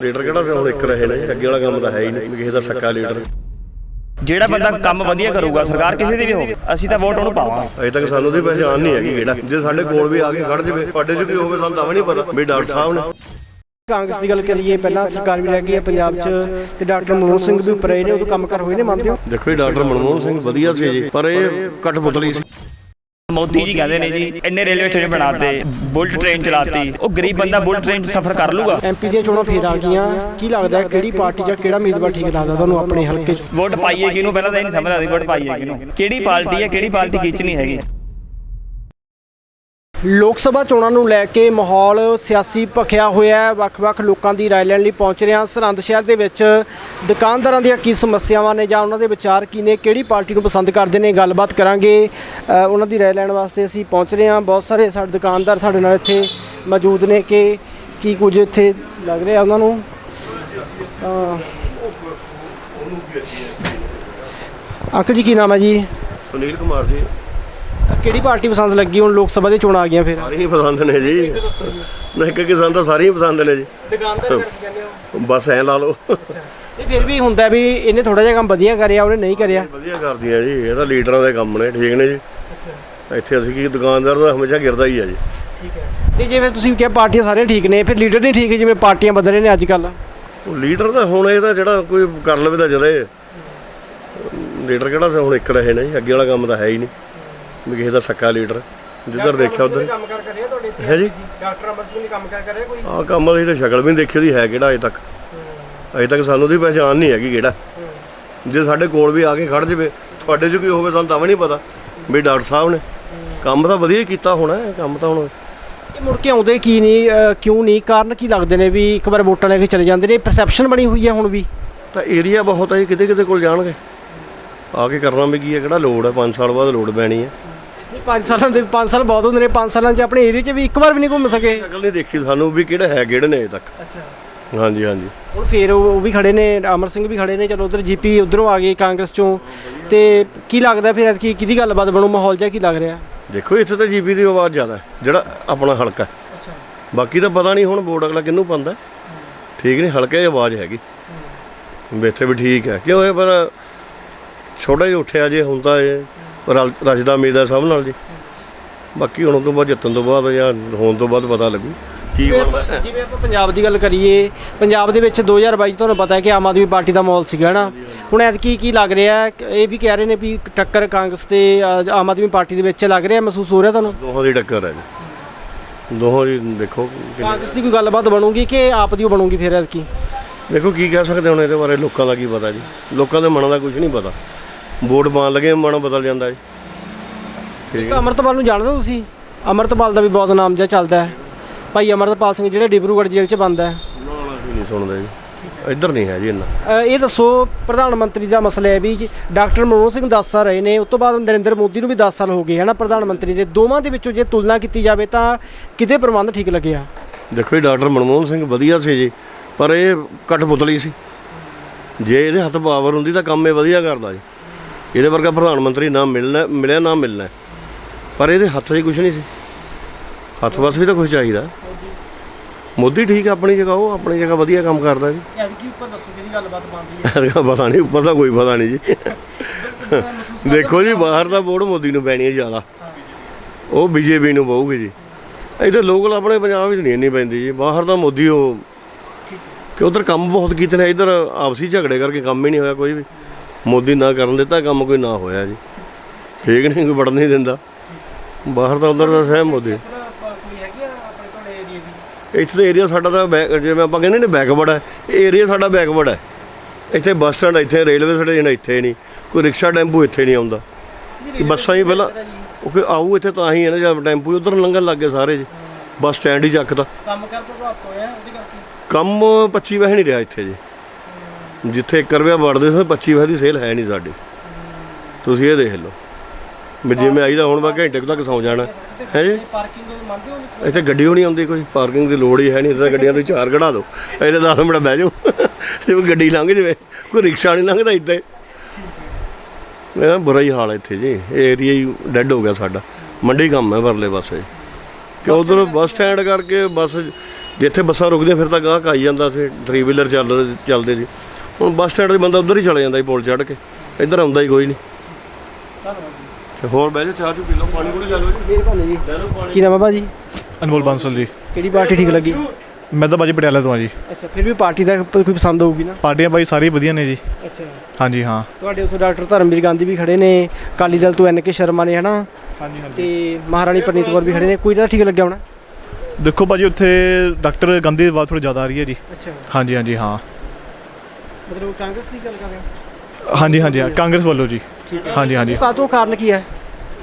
Leader ਕਿਹੜਾ ਸੀ? ਹੁਣ ਇੱਕ ਰਹੇ ਨੇ ਅੱਗੇ ਵਾਲਾ ਕੰਮ ਤਾਂ ਹੈ ਹੀ ਨਹੀਂ ਵੀ ਕਿਸੇ ਦਾ ਸੱਕਾ ਲੀਡਰ। ਜਿਹੜਾ ਬੰਦਾ ਕੰਮ ਵਧੀਆ ਕਰੂਗਾ ਸਰਕਾਰ ਕਿਸੇ ਦੀ ਵੀ ਹੋਵੇ ਅਸੀਂ ਤਾਂ ਵੋਟ ਉਹਨੂੰ ਪਾਵਾਂਗੇ। ਅਜੇ ਤੱਕ ਸਾਨੂੰ ਉਹਦੀ ਪਛਾਣ ਨਹੀਂ ਹੈਗੀ ਕਿਹੜਾ। ਜੇ ਸਾਡੇ ਕੋਲ ਵੀ ਆ ਕੇ ਖੜ ਜਵੇ ਤੁਹਾਡੇ ਚ ਕੀ ਹੋਵੇ ਸਾਨੂੰ ਤਾਂ ਵੀ ਨਹੀਂ ਪਤਾ ਵੀ ਡਾਕਟਰ ਸਾਹਿਬ ਨੇ। ਕਾਂਗਰਸ ਦੀ ਗੱਲ ਕਰੀਏ ਪਹਿਲਾਂ ਸਰਕਾਰ ਵੀ ਰਹਿ ਗਈ ਹੈ ਪੰਜਾਬ 'ਚ ਤੇ ਡਾਕਟਰ ਮਨਮੋਹਨ ਸਿੰਘ ਵੀ ਉੱਪਰ ਆਏ ਨੇ ਉਦੋਂ ਕੰਮ ਕਰ ਹੋਏ ਨੇ ਮੰਨਦੇ ਹੋ? ਦੇਖੋ ਜੀ ਡਾਕਟਰ ਮਨਮੋਹਨ ਸਿੰਘ ਵਧੀਆ ਸੀ ਜੀ ਪਰ ਇਹ ਕਠਪੁਤਲੀ ਸੀ। ਮੋਦੀ ਜੀ ਕਹਿੰਦੇ ਨੇ ਜੀ ਇੰਨੇ ਰੇਲਵੇ ਸਟੇਸ਼ਨ ਬਣਾਤੇ ਬੁਲਟ ਟ੍ਰੇਨ ਚਲਾਤੀ ਉਹ ਗਰੀਬ ਬੰਦਾ ਬੁਲਟ ਟ੍ਰੇਨ 'ਚ ਸਫ਼ਰ ਕਰ ਲੂਗਾ? ਐਮਪੀ ਦੀਆਂ ਚੋਣਾਂ ਫੇਰ ਆ ਗਈਆਂ ਕੀ ਲੱਗਦਾ ਹੈ ਕਿਹੜੀ ਪਾਰਟੀ ਜਾਂ ਕਿਹੜਾ ਉਮੀਦਵਾਰ ਠੀਕ ਲੱਗਦਾ ਤੁਹਾਨੂੰ ਆਪਣੇ ਹਲਕੇ 'ਚ? ਵੋਟ ਪਾਈਏ ਕਿਹਨੂੰ? ਪਹਿਲਾਂ ਤਾਂ ਇਹ ਨਹੀਂ ਸਮਝਦਾ ਸੀ ਵੋਟ ਪਾਈਏ ਕਿਹਨੂੰ। ਕਿਹੜੀ ਪਾਰਟੀ ਹੈ ਕਿਹੜੀ ਪਾਰਟੀ ਕਿਚ ਨਹੀਂ ਹੈਗੀ। ਲੋਕ ਸਭਾ ਚੋਣਾਂ ਨੂੰ ਲੈ ਕੇ ਮਾਹੌਲ ਸਿਆਸੀ ਭਖਿਆ ਹੋਇਆ ਹੈ। ਵੱਖ-ਵੱਖ ਲੋਕਾਂ ਦੀ ਰਾਏ ਲੈਣ ਲਈ ਪਹੁੰਚ ਰਹੇ ਹਾਂ। ਸਰਹੰਦ ਸ਼ਹਿਰ ਦੇ ਵਿੱਚ ਦੁਕਾਨਦਾਰਾਂ ਦੀਆਂ ਕੀ ਸਮੱਸਿਆਵਾਂ ਨੇ ਜਾਂ ਉਹਨਾਂ ਦੇ ਵਿਚਾਰ ਕੀ ਨੇ, ਕਿਹੜੀ ਪਾਰਟੀ ਨੂੰ ਪਸੰਦ ਕਰਦੇ ਨੇ, ਗੱਲਬਾਤ ਕਰਾਂਗੇ। ਉਹਨਾਂ ਦੀ ਰਾਏ ਲੈਣ ਵਾਸਤੇ ਅਸੀਂ ਪਹੁੰਚ ਰਹੇ ਹਾਂ। ਬਹੁਤ ਸਾਰੇ ਸਾਡੇ ਦੁਕਾਨਦਾਰ ਸਾਡੇ ਨਾਲ ਇੱਥੇ ਮੌਜੂਦ ਨੇ ਕਿ ਕੀ ਕੁਝ ਇੱਥੇ ਲੱਗ ਰਿਹਾ ਉਹਨਾਂ ਨੂੰ। ਅੰਕਲ ਜੀ, ਕੀ ਨਾਮ ਹੈ ਜੀ? ਸੁਨੀਲ ਕੁਮਾਰ ਜੀ। ਕਿਹੜੀ ਪਾਰਟੀ ਪਸੰਦ ਲੱਗੀ? ਹੁਣ ਲੋਕ ਸਭਾ ਦੇ ਚੋਣਾਂ ਆ ਗਈਆਂ ਫਿਰ। ਸਾਰੇ ਹੀ ਪਸੰਦ ਨੇ ਜੀ। ਨਹੀਂ ਕਿ ਕਿਸਾਨ ਤਾਂ ਸਾਰੇ ਹੀ ਪਸੰਦ ਨੇ ਜੀ। ਦੁਕਾਨਦਾਰ ਕਰਕੇ ਕਹਿੰਦੇ ਹੋ? ਬਸ ਐ ਲਾ ਲਓ। ਇਹ ਫਿਰ ਵੀ ਹੁੰਦਾ ਵੀ ਇਹਨੇ ਥੋੜਾ ਜਿਹਾ ਕੰਮ ਵਧੀਆ ਕਰਿਆ ਉਹਨੇ ਨਹੀਂ ਕਰਿਆ। ਵਧੀਆ ਕਰਦੀਆਂ ਜੀ। ਇਹ ਤਾਂ ਲੀਡਰਾਂ ਦੇ ਕੰਮ ਨੇ ਠੀਕ ਨੇ ਜੀ। ਇੱਥੇ ਅਸੀਂ ਕੀ ਦੁਕਾਨਦਾਰ ਦਾ ਹਮੇਸ਼ਾ ਗਿਰਦਾ ਹੀ ਆ ਜੀ। ਠੀਕ ਹੈ। ਤੇ ਜਿਵੇਂ ਤੁਸੀਂ ਕਿਹਾ ਪਾਰਟੀਆਂ ਸਾਰੀਆਂ ਠੀਕ ਨੇ ਫਿਰ ਲੀਡਰ ਨਹੀਂ ਠੀਕ ਜਿਵੇਂ ਪਾਰਟੀਆਂ ਬਦਲ ਰਹੇ ਨੇ ਅੱਜ ਕੱਲ ਉਹ ਲੀਡਰ ਤਾਂ ਹੁਣ ਇਹ ਤਾਂ ਜਿਹੜਾ ਕੋਈ ਕਰ ਲਵੇ ਤਾਂ ਜਦੇ ਲੀਡਰ ਕਿਹੜਾ ਸੀ ਹੁਣ ਇੱਕ ਰਹੇ ਨੇ ਜੀ? ਅੱਗੇ ਵਾਲਾ ਕੰਮ ਤਾਂ ਹੈ ਹੀ ਨਹੀਂ। ਕਿਸੇ ਦਾ ਸੱਕਾ ਲੀਡਰ। ਜਿੱਧਰ ਦੇਖਿਆ ਉਧਰ। ਕੰਮ ਕਰ ਕਰ ਰਿਹਾ ਤੁਹਾਡੇ ਇੱਥੇ? ਹੈ ਜੀ। ਡਾਕਟਰ ਅਮਰ ਸਿੰਘ ਨੇ ਕੰਮ ਕਰ ਕਰ ਰਿਹਾ ਕੋਈ? ਆਹ ਕੰਮ ਅਸੀਂ ਤਾਂ ਸ਼ਕਲ ਵੀ ਨਹੀਂ ਦੇਖੀ ਉਹਦੀ ਹੈ ਕਿਹੜਾ ਅਜੇ ਤੱਕ? ਅਜੇ ਤੱਕ ਸਾਨੂੰ ਉਹਦੀ ਪਛਾਣ ਨਹੀਂ ਹੈਗੀ ਕਿਹੜਾ। ਜੇ ਸਾਡੇ ਕੋਲ ਵੀ ਆ ਕੇ ਖੜ ਜਵੇ ਤੁਹਾਡੇ 'ਚ ਕੀ ਹੋਵੇ ਸਾਨੂੰ ਤਾਂ ਵੀ ਨਹੀਂ ਪਤਾ ਵੀ ਡਾਕਟਰ ਸਾਹਿਬ ਨੇ। ਕੰਮ ਤਾਂ ਵਧੀਆ ਕੀਤਾ ਹੋਣਾ ਕੰਮ ਤਾਂ ਹੁਣ ਇਹ ਮੁੜ ਕੇ ਆਉਂਦੇ ਕੀ ਨਹੀਂ ਕਿਉਂ ਨਹੀਂ ਕਾਰਨ ਕੀ ਲੱਗਦੇ ਨੇ ਵੀ ਇੱਕ ਵਾਰ ਵੋਟਾਂ ਲੈ ਕੇ ਚਲੇ ਜਾਂਦੇ ਨੇ? ਪਰਸੈਪਸ਼ਨ ਬਣੀ ਹੋਈ ਹੈ ਹੁਣ ਵੀ। ਤਾਂ ਏਰੀਆ ਬਹੁਤ ਹੈ ਜੀ, ਕਿਤੇ ਕਿਤੇ ਕੋਲ ਜਾਣਗੇ। ਆ ਕੇ ਕਰਨਾ ਵੀ ਕੀ ਹੈ ਕਿਹੜਾ ਲੋੜ ਹੈ? 5 ਸਾਲ ਬਾਅਦ ਲੋੜ ਪੈਣੀ ਹੈ। 5 ਸਾਲਾਂ ਦੇ 5 ਸਾਲ ਬਹੁਤ ਹੁੰਦੇ ਨੇ 5 ਸਾਲਾਂ 'ਚ ਆਪਣੇ ਏਰੀਆ 'ਚ ਵੀ ਇੱਕ ਵਾਰ ਵੀ ਨਹੀਂ ਘੁੰਮ ਸਕੇ। ਸ਼ਕਲ ਨਹੀਂ ਦੇਖੀ ਸਾਨੂੰ ਵੀ ਕਿਹੜਾ ਹੈ ਕਿਹੜੇ ਨੇ ਅਜੇ ਤੱਕ। ਅੱਛਾ। ਹਾਂਜੀ ਹਾਂਜੀ। ਹੁਣ ਫੇਰ ਉਹ ਉਹ ਵੀ ਖੜੇ ਨੇ ਅਮਰ ਸਿੰਘ ਵੀ ਖੜੇ ਨੇ ਚਲੋ ਉਧਰ ਜੀਪੀ ਉਧਰੋਂ ਆ ਗਏ ਕਾਂਗਰਸ ਚੋਂ। ਤੇ ਕੀ ਲੱਗਦਾ ਫਿਰ ਐਤਕੀ ਕਿਹਦੀ ਗੱਲਬਾਤ ਬਣੂ ਮਾਹੌਲ ਜਿਹਾ ਕੀ ਲੱਗ ਰਿਹਾ? ਦੇਖੋ ਇੱਥੇ ਤਾਂ ਜੀਬੀ ਦੀ ਆਵਾਜ਼ ਜ਼ਿਆਦਾ ਹੈ, ਜਿਹੜਾ ਆਪਣਾ ਹਲਕਾ ਹੈ। ਅੱਛਾ। ਬਾਕੀ ਤਾਂ ਪਤਾ ਨਹੀਂ ਹੁਣ ਬੋਰਡ ਅਗਲਾ ਕਿਹਨੂੰ ਪਾਉਂਦਾ। ਠੀਕ ਨਹੀਂ ਹਲਕੇ ਦੀ ਆਵਾਜ਼ ਹੈਗੀ। ਵੀ ਇੱਥੇ ਵੀ ਠੀਕ ਹੈ। ਕਿਉਂ ਇਹ ਪਰ ਛੋਟਾ ਜਿਹਾ ਉੱਠਿਆ ਜੇ ਤਾਂ ਇਹ ਰਲ- ਰਜਦਾ ਮੇਦਾ ਸਭ ਨਾਲ ਜੀ। ਬਾਕੀ ਹੁਣ ਤੋਂ ਬਾਅਦ ਜਿੱਤਣ ਤੋਂ ਬਾਅਦ ਜਾਂ ਹੋਣ ਤੋਂ ਬਾਅਦ ਪਤਾ ਲੱਗੂ ਕੀ ਬਣਦਾ। ਹੈ। ਜਿਵੇਂ ਆਪਾਂ ਪੰਜਾਬ ਦੀ ਗੱਲ ਕਰੀਏ ਪੰਜਾਬ ਦੇ ਵਿੱਚ 2022 ਤੁਹਾਨੂੰ ਪਤਾ ਹੈ ਕਿ ਆਮ ਆਦਮੀ ਪਾਰਟੀ ਦਾ ਮਾਹੌਲ ਸੀਗਾ ਨਾ ਹੁਣ ਐਤਕੀ ਕੀ ਲੱਗ ਰਿਹਾ ਹੈ? ਇਹ ਵੀ ਕਹਿ ਰਹੇ ਨੇ ਵੀ ਟੱਕਰ ਕਾਂਗਰਸ ਤੇ ਅ, ਆਮ ਆਦਮੀ ਪਾਰਟੀ ਦੇ ਵਿੱਚ ਲੱਗ ਰਿਹਾ ਮਹਿਸੂਸ ਹੋ ਰਿਹਾ ਤੁਹਾਨੂੰ? ਦੋਹਾਂ ਦੀ ਟੱਕਰ ਹੈ ਜੀ। ਦੋਹਾਂ ਦੀ ਦੇਖੋ ਕਿੰਨੀ- ਕਾਂਗਰਸ ਦੀ ਕੋਈ ਗੱਲਬਾਤ ਬਣੂਗੀ ਕਿ ਆਪ ਦੀ ਓ ਬਣੂਗੀ ਫਿਰ ਐਤਕੀ? ਦੇਖੋ ਕੀ ਕਹਿ ਸਕਦੇ ਹੁਣ ਇਹਦੇ ਬਾਰੇ ਲੋਕਾਂ ਦਾ ਕੀ ਪਤਾ ਜੀ। ਲੋਕਾਂ ਦੇ ਮਨਾਂ ਦਾ ਕੁਝ ਨਹੀਂ ਪਤਾ। ਵੋਟ ਪਾਉਣ ਲੱਗੇ ਮਨ ਬਦਲ ਜਾਂਦਾ ਜੀ। ਠੀਕ ਇੱਕ ਅਮਰਤਪਾਲ ਨੂੰ ਜਾਣਦੇ ਹੋ ਤੁਸੀਂ? ਅਮਰਤਪਾਲ ਦਾ ਵੀ ਬਹੁਤ ਨਾਮ ਜਿਹਾ ਚੱਲਦਾ ਹੈ। ਭਾਈ ਅਮਰਤਪਾਲ ਸਿੰਘ ਜਿਹੜਾ ਡਿਬਰੂਗੜ੍ਹ ਜੇਲ੍ਹ 'ਚ ਬੰਦਾ ਹੈ। ਨਹੀਂ ਸੁਣਦਾ ਜੀ। ਇੱਧਰ ਨਹੀਂ ਹੈ ਜੀ ਇੰਨਾ। ਅ, ਇਹ ਦੱਸੋ ਪ੍ਰਧਾਨ ਮੰਤਰੀ ਦਾ ਮਸਲਾ ਹੈ ਵੀ ਡਾਕਟਰ ਮਨਮੋਹਨ ਸਿੰਘ 10 ਸਾਲ ਰਹੇ ਨੇ ਉਸ ਤੋਂ ਬਾਅਦ ਨਰਿੰਦਰ ਮੋਦੀ ਨੂੰ ਵੀ 10 ਸਾਲ ਹੋ ਗਏ ਹਨਾ ਪ੍ਰਧਾਨ ਮੰਤਰੀ ਦੇ। ਦੋਵਾਂ ਦੇ ਵਿੱਚੋਂ ਜੇ ਤੁਲਨਾ ਕੀਤੀ ਜਾਵੇ ਤਾਂ ਕਿਤੇ ਪ੍ਰਬੰਧ ਠੀਕ ਲੱਗਿਆ? ਦੇਖੋ ਜੀ ਡਾਕਟਰ ਮਨਮੋਹਨ ਸਿੰਘ ਵਧੀਆ ਸੀ ਜੀ ਪਰ ਇਹ ਕਠਪੁਤਲੀ ਸੀ। ਜੇ ਇਹਦੇ ਹੱਥ ਪਾਵਰ ਹੁੰਦੀ ਤਾਂ ਕੰਮ ਇਹ ਵਧੀਆ ਕਰਦਾ ਜੀ। ਇਹਦੇ ਵਰਗਾ ਪ੍ਰਧਾਨ ਮੰਤਰੀ ਨਾ ਮਿਲਣਾ ਮਿਲਿਆ ਨਾ ਮਿਲਣਾ। ਪਰ ਇਹਦੇ ਹੱਥ 'ਚ ਕੁਝ ਨਹੀਂ ਸੀ। ਹੱਥ ਵਸ ਵੀ ਤਾਂ ਕੁਝ ਚਾਹੀਦਾ। ਮੋਦੀ। ਠੀਕ ਹੈ ਆਪਣੀ ਜਗ੍ਹਾ ਉਹ ਆਪਣੀ ਜਗ੍ਹਾ ਵਧੀਆ ਕੰਮ ਕਰਦਾ ਜੀ। ਐਤਕੀ ਉੱਪਰ ਦੱਸੋ ਕਿਹਦੀ ਗੱਲਬਾਤ ਬਣ ਰਹੀ ਇਹਦਾ ਪਤਾ ਨਹੀਂ ਉੱਪਰ ਦਾ ਕੋਈ ਪਤਾ ਨਹੀਂ ਜੀ। ਦੇਖੋ ਜੀ ਬਾਹਰ ਦਾ ਵੋਟ ਮੋਦੀ ਨੂੰ ਪੈਣੀ ਹੈ ਜ਼ਿਆਦਾ। ਉਹ ਬੀਜੇਪੀ ਨੂੰ ਪਾਊਗੀ ਜੀ। ਇੱਥੇ ਲੋਕਲ ਆਪਣੇ ਪੰਜਾਬ ਵਿੱਚ ਨਹੀਂ ਇੰਨੀ ਪੈਂਦੀ ਜੀ। ਬਾਹਰ ਦਾ ਮੋਦੀ ਉਹ ਕਿ ਉਧਰ ਕੰਮ ਬਹੁਤ ਕੀਤੇ ਨੇ ਇੱਧਰ ਆਪਸੀ ਝਗੜੇ ਕਰਕੇ ਕੰਮ ਹੀ ਨਹੀਂ ਹੋਇਆ ਕੋਈ ਵੀ। ਮੋਦੀ ਨਾ ਕਰਨ ਦਿੱਤਾ ਕੰਮ ਕੋਈ ਨਾ ਹੋਇਆ ਜੀ। ਠੀਕ ਨਹੀਂ ਕੋਈ ਵੜਨ ਨਹੀਂ ਦਿੰਦਾ। ਬਾਹਰ ਤਾਂ ਉਧਰ ਦਾ ਸਹਿਮ ਮੋਦੀ। ਇੱਥੇ ਤਾਂ ਏਰੀਆ ਸਾਡਾ ਤਾਂ ਬੈਕ ਜਿਵੇਂ ਆਪਾਂ ਕਹਿੰਦੇ ਨੇ ਬੈਕਵਰਡ ਹੈ ਇਹ ਏਰੀਆ ਸਾਡਾ ਬੈਕਵਰਡ ਹੈ ਇੱਥੇ ਬੱਸ ਸਟੈਂਡ ਇੱਥੇ ਰੇਲਵੇ ਸਟੇਸ਼ਨ ਇੱਥੇ ਨਹੀਂ। ਕੋਈ ਰਿਕਸ਼ਾ ਟੈਂਪੂ ਇੱਥੇ ਨਹੀਂ ਆਉਂਦਾ। ਬੱਸਾਂ ਹੀ ਪਹਿਲਾਂ ਉਹ ਕਿ ਆਊ ਇੱਥੇ ਤਾਂ ਹੀ ਹੈ ਨਾ ਜਦ ਟੈਂਪੂ ਉਧਰ ਲੰਘਣ ਲੱਗ ਗਏ ਸਾਰੇ ਜੀ। ਬੱਸ ਸਟੈਂਡ ਹੀ ਚੱਕਦਾ। ਕੰਮ ਕਰ ਪ੍ਰਭਾਵਿਤ ਹੋਇਆ ਉਹਦੇ ਕਰਕੇ? ਕੰਮ 25 ਵਹਿ ਨਹੀਂ ਰਿਹਾ ਇੱਥੇ ਜੀ। ਜਿੱਥੇ 1 ਰੁਪਿਆ ਵੜਦੇ ਸੀ 25 ਵਹਿ ਦੀ ਸੇਲ ਹੈ ਨਹੀਂ ਸਾਡੀ। ਤੁਸੀਂ ਇਹ ਦੇਖ ਲਓ। ਵੀ ਜਿਵੇਂ ਆਈਦਾ ਹੁਣ ਮੈਂ ਘੰਟੇ ਕੁ ਤੱਕ ਸੌਂ ਜਾਣਾ। ਹੈ ਜੀ? ਪਾਰਕਿੰਗ ਮੰਨਦੇ ਹੋ ਇੱਥੇ ਗੱਡੀ ਹੋਣੀ ਆਉਂਦੀ ਕੋਈ। ਪਾਰਕਿੰਗ ਦੀ ਲੋੜ ਹੀ ਹੈ ਨਹੀਂ। ਇੱਥੇ ਗੱਡੀਆਂ ਤੋਂ ਚਾਰ ਕਢਾ ਦਿਓ ਇਹਦੇ 10 ਮਿੰਟ ਬਹਿ ਜਾਓ। ਜੇ ਗੱਡੀ ਲੰਘ ਜਾਵੇ ਕੋਈ ਰਿਕਸ਼ਾ ਨਹੀਂ ਲੰਘਦਾ ਇੱਥੇ। ਇਹ ਬੁਰਾ ਹੀ ਹਾਲ ਹੈ ਇੱਥੇ ਜੀ। ਇਹ ਏਰੀਆ ਹੀ ਡੈੱਡ ਹੋ ਗਿਆ ਸਾਡਾ। ਮੰਡੀ ਕੰਮ ਹੈ ਪਰਲੇ ਪਾਸੇ। ਕਿ ਉਧਰ ਬੱਸ ਸਟੈਂਡ ਕਰਕੇ ਬੱਸ ਜੇ ਇੱਥੇ ਬੱਸਾਂ ਰੁਕਦੀਆਂ ਫਿਰ ਤਾਂ ਗਾਹਕ ਆਈ ਜਾਂਦਾ ਸੀ। 3 ਵੀਲਰ ਚੱਲ ਚੱਲਦੇ ਸੀ। ਹੁਣ ਬੱਸ ਸਟੈਂਡ ਤੇ ਬੰਦਾ ਉਧਰ ਹੀ ਚਲੇ ਜਾਂਦਾ ਸੀ ਪੁਲ ਚੜ੍ਹ ਕੇ। ਇੱਧਰ ਆਉਂਦਾ ਹੀ ਕੋਈ ਨਹੀਂ। ਤੇ ਹੋਰ ਬਹਿ ਜਾ ਚਾਹ ਚੂ ਪੀ ਲਓ ਪਾਣੀ ਕੋਲ ਜਾ ਲਓ ਜੀ। ਮਿਹਰਬਾਨੀ ਜੀ। ਲੈ ਲਓ ਪਾਣੀ। ਕੀ ਨਾਮ ਹੈ ਭਾਜੀ? ਅਨਮੋਲ ਬਾਂਸਲ ਜੀ। ਕਿਹੜੀ ਪਾਰਟੀ ਠੀਕ ਲੱਗੀ? ਮੈਂ ਤਾਂ ਬਾਜੀ ਪਟਿਆਲਾ ਤੋਂ ਆ ਜੀ। ਅੱਛਾ ਫਿਰ ਵੀ ਪਾਰਟੀ ਦਾ ਪ- ਕੋਈ ਪਸੰਦ ਹੋਊਗੀ ਨਾ? ਪਾਰਟੀਆਂ ਬਾਈ ਸਾਰੀ ਵਧੀਆ ਨੇ ਜੀ। ਅੱਛਾ। ਹਾਂਜੀ ਹਾਂ। ਤੁਹਾਡੇ ਉੱਥੇ ਡਾਕਟਰ ਧਰਮਵੀਰ ਗਾਂਧੀ ਵੀ ਖੜੇ ਨੇ ਅਕਾਲੀ ਦਲ ਤੋਂ ਐਨ ਕੇ ਸ਼ਰਮਾ ਨੇ ਹਨਾ? ਹਾਂਜੀ ਹਾਂਜੀ। ਤੇ ਮਹਾਰਾਣੀ ਪ੍ਰਨੀਤ ਕੌਰ ਵੀ ਖੜੇ ਨੇ। ਕੋਈ ਤਾਂ ਠੀਕ ਲੱਗਿਆ ਹੋਣਾ? ਦੇਖੋ ਬਾਜੀ ਉੱਥੇ ਡਾਕਟਰ ਗਾਂਧੀ ਦੀ ਆਵਾਜ਼ ਥੋੜੀ ਜ਼ਿਆਦਾ ਆ ਰਹੀ ਹੈ ਜੀ। ਅੱਛਾ। ਹਾਂਜੀ ਹਾਂਜੀ ਹਾਂ। ਮਤਲਬ ਕਾਂਗਰਸ ਦੀ ਗੱਲ ਕਰ ਰਹੇ ਹੋ? ਹਾਂਜੀ ਹਾਂਜੀ ਹਾਂ, ਕਾਂਗਰਸ ਵੱਲੋਂ ਜੀ। ਹਾਂਜੀ ਹਾਂਜੀ। ਕਾਤੋਂ ਕਾਰਨ ਕੀ ਹੈ?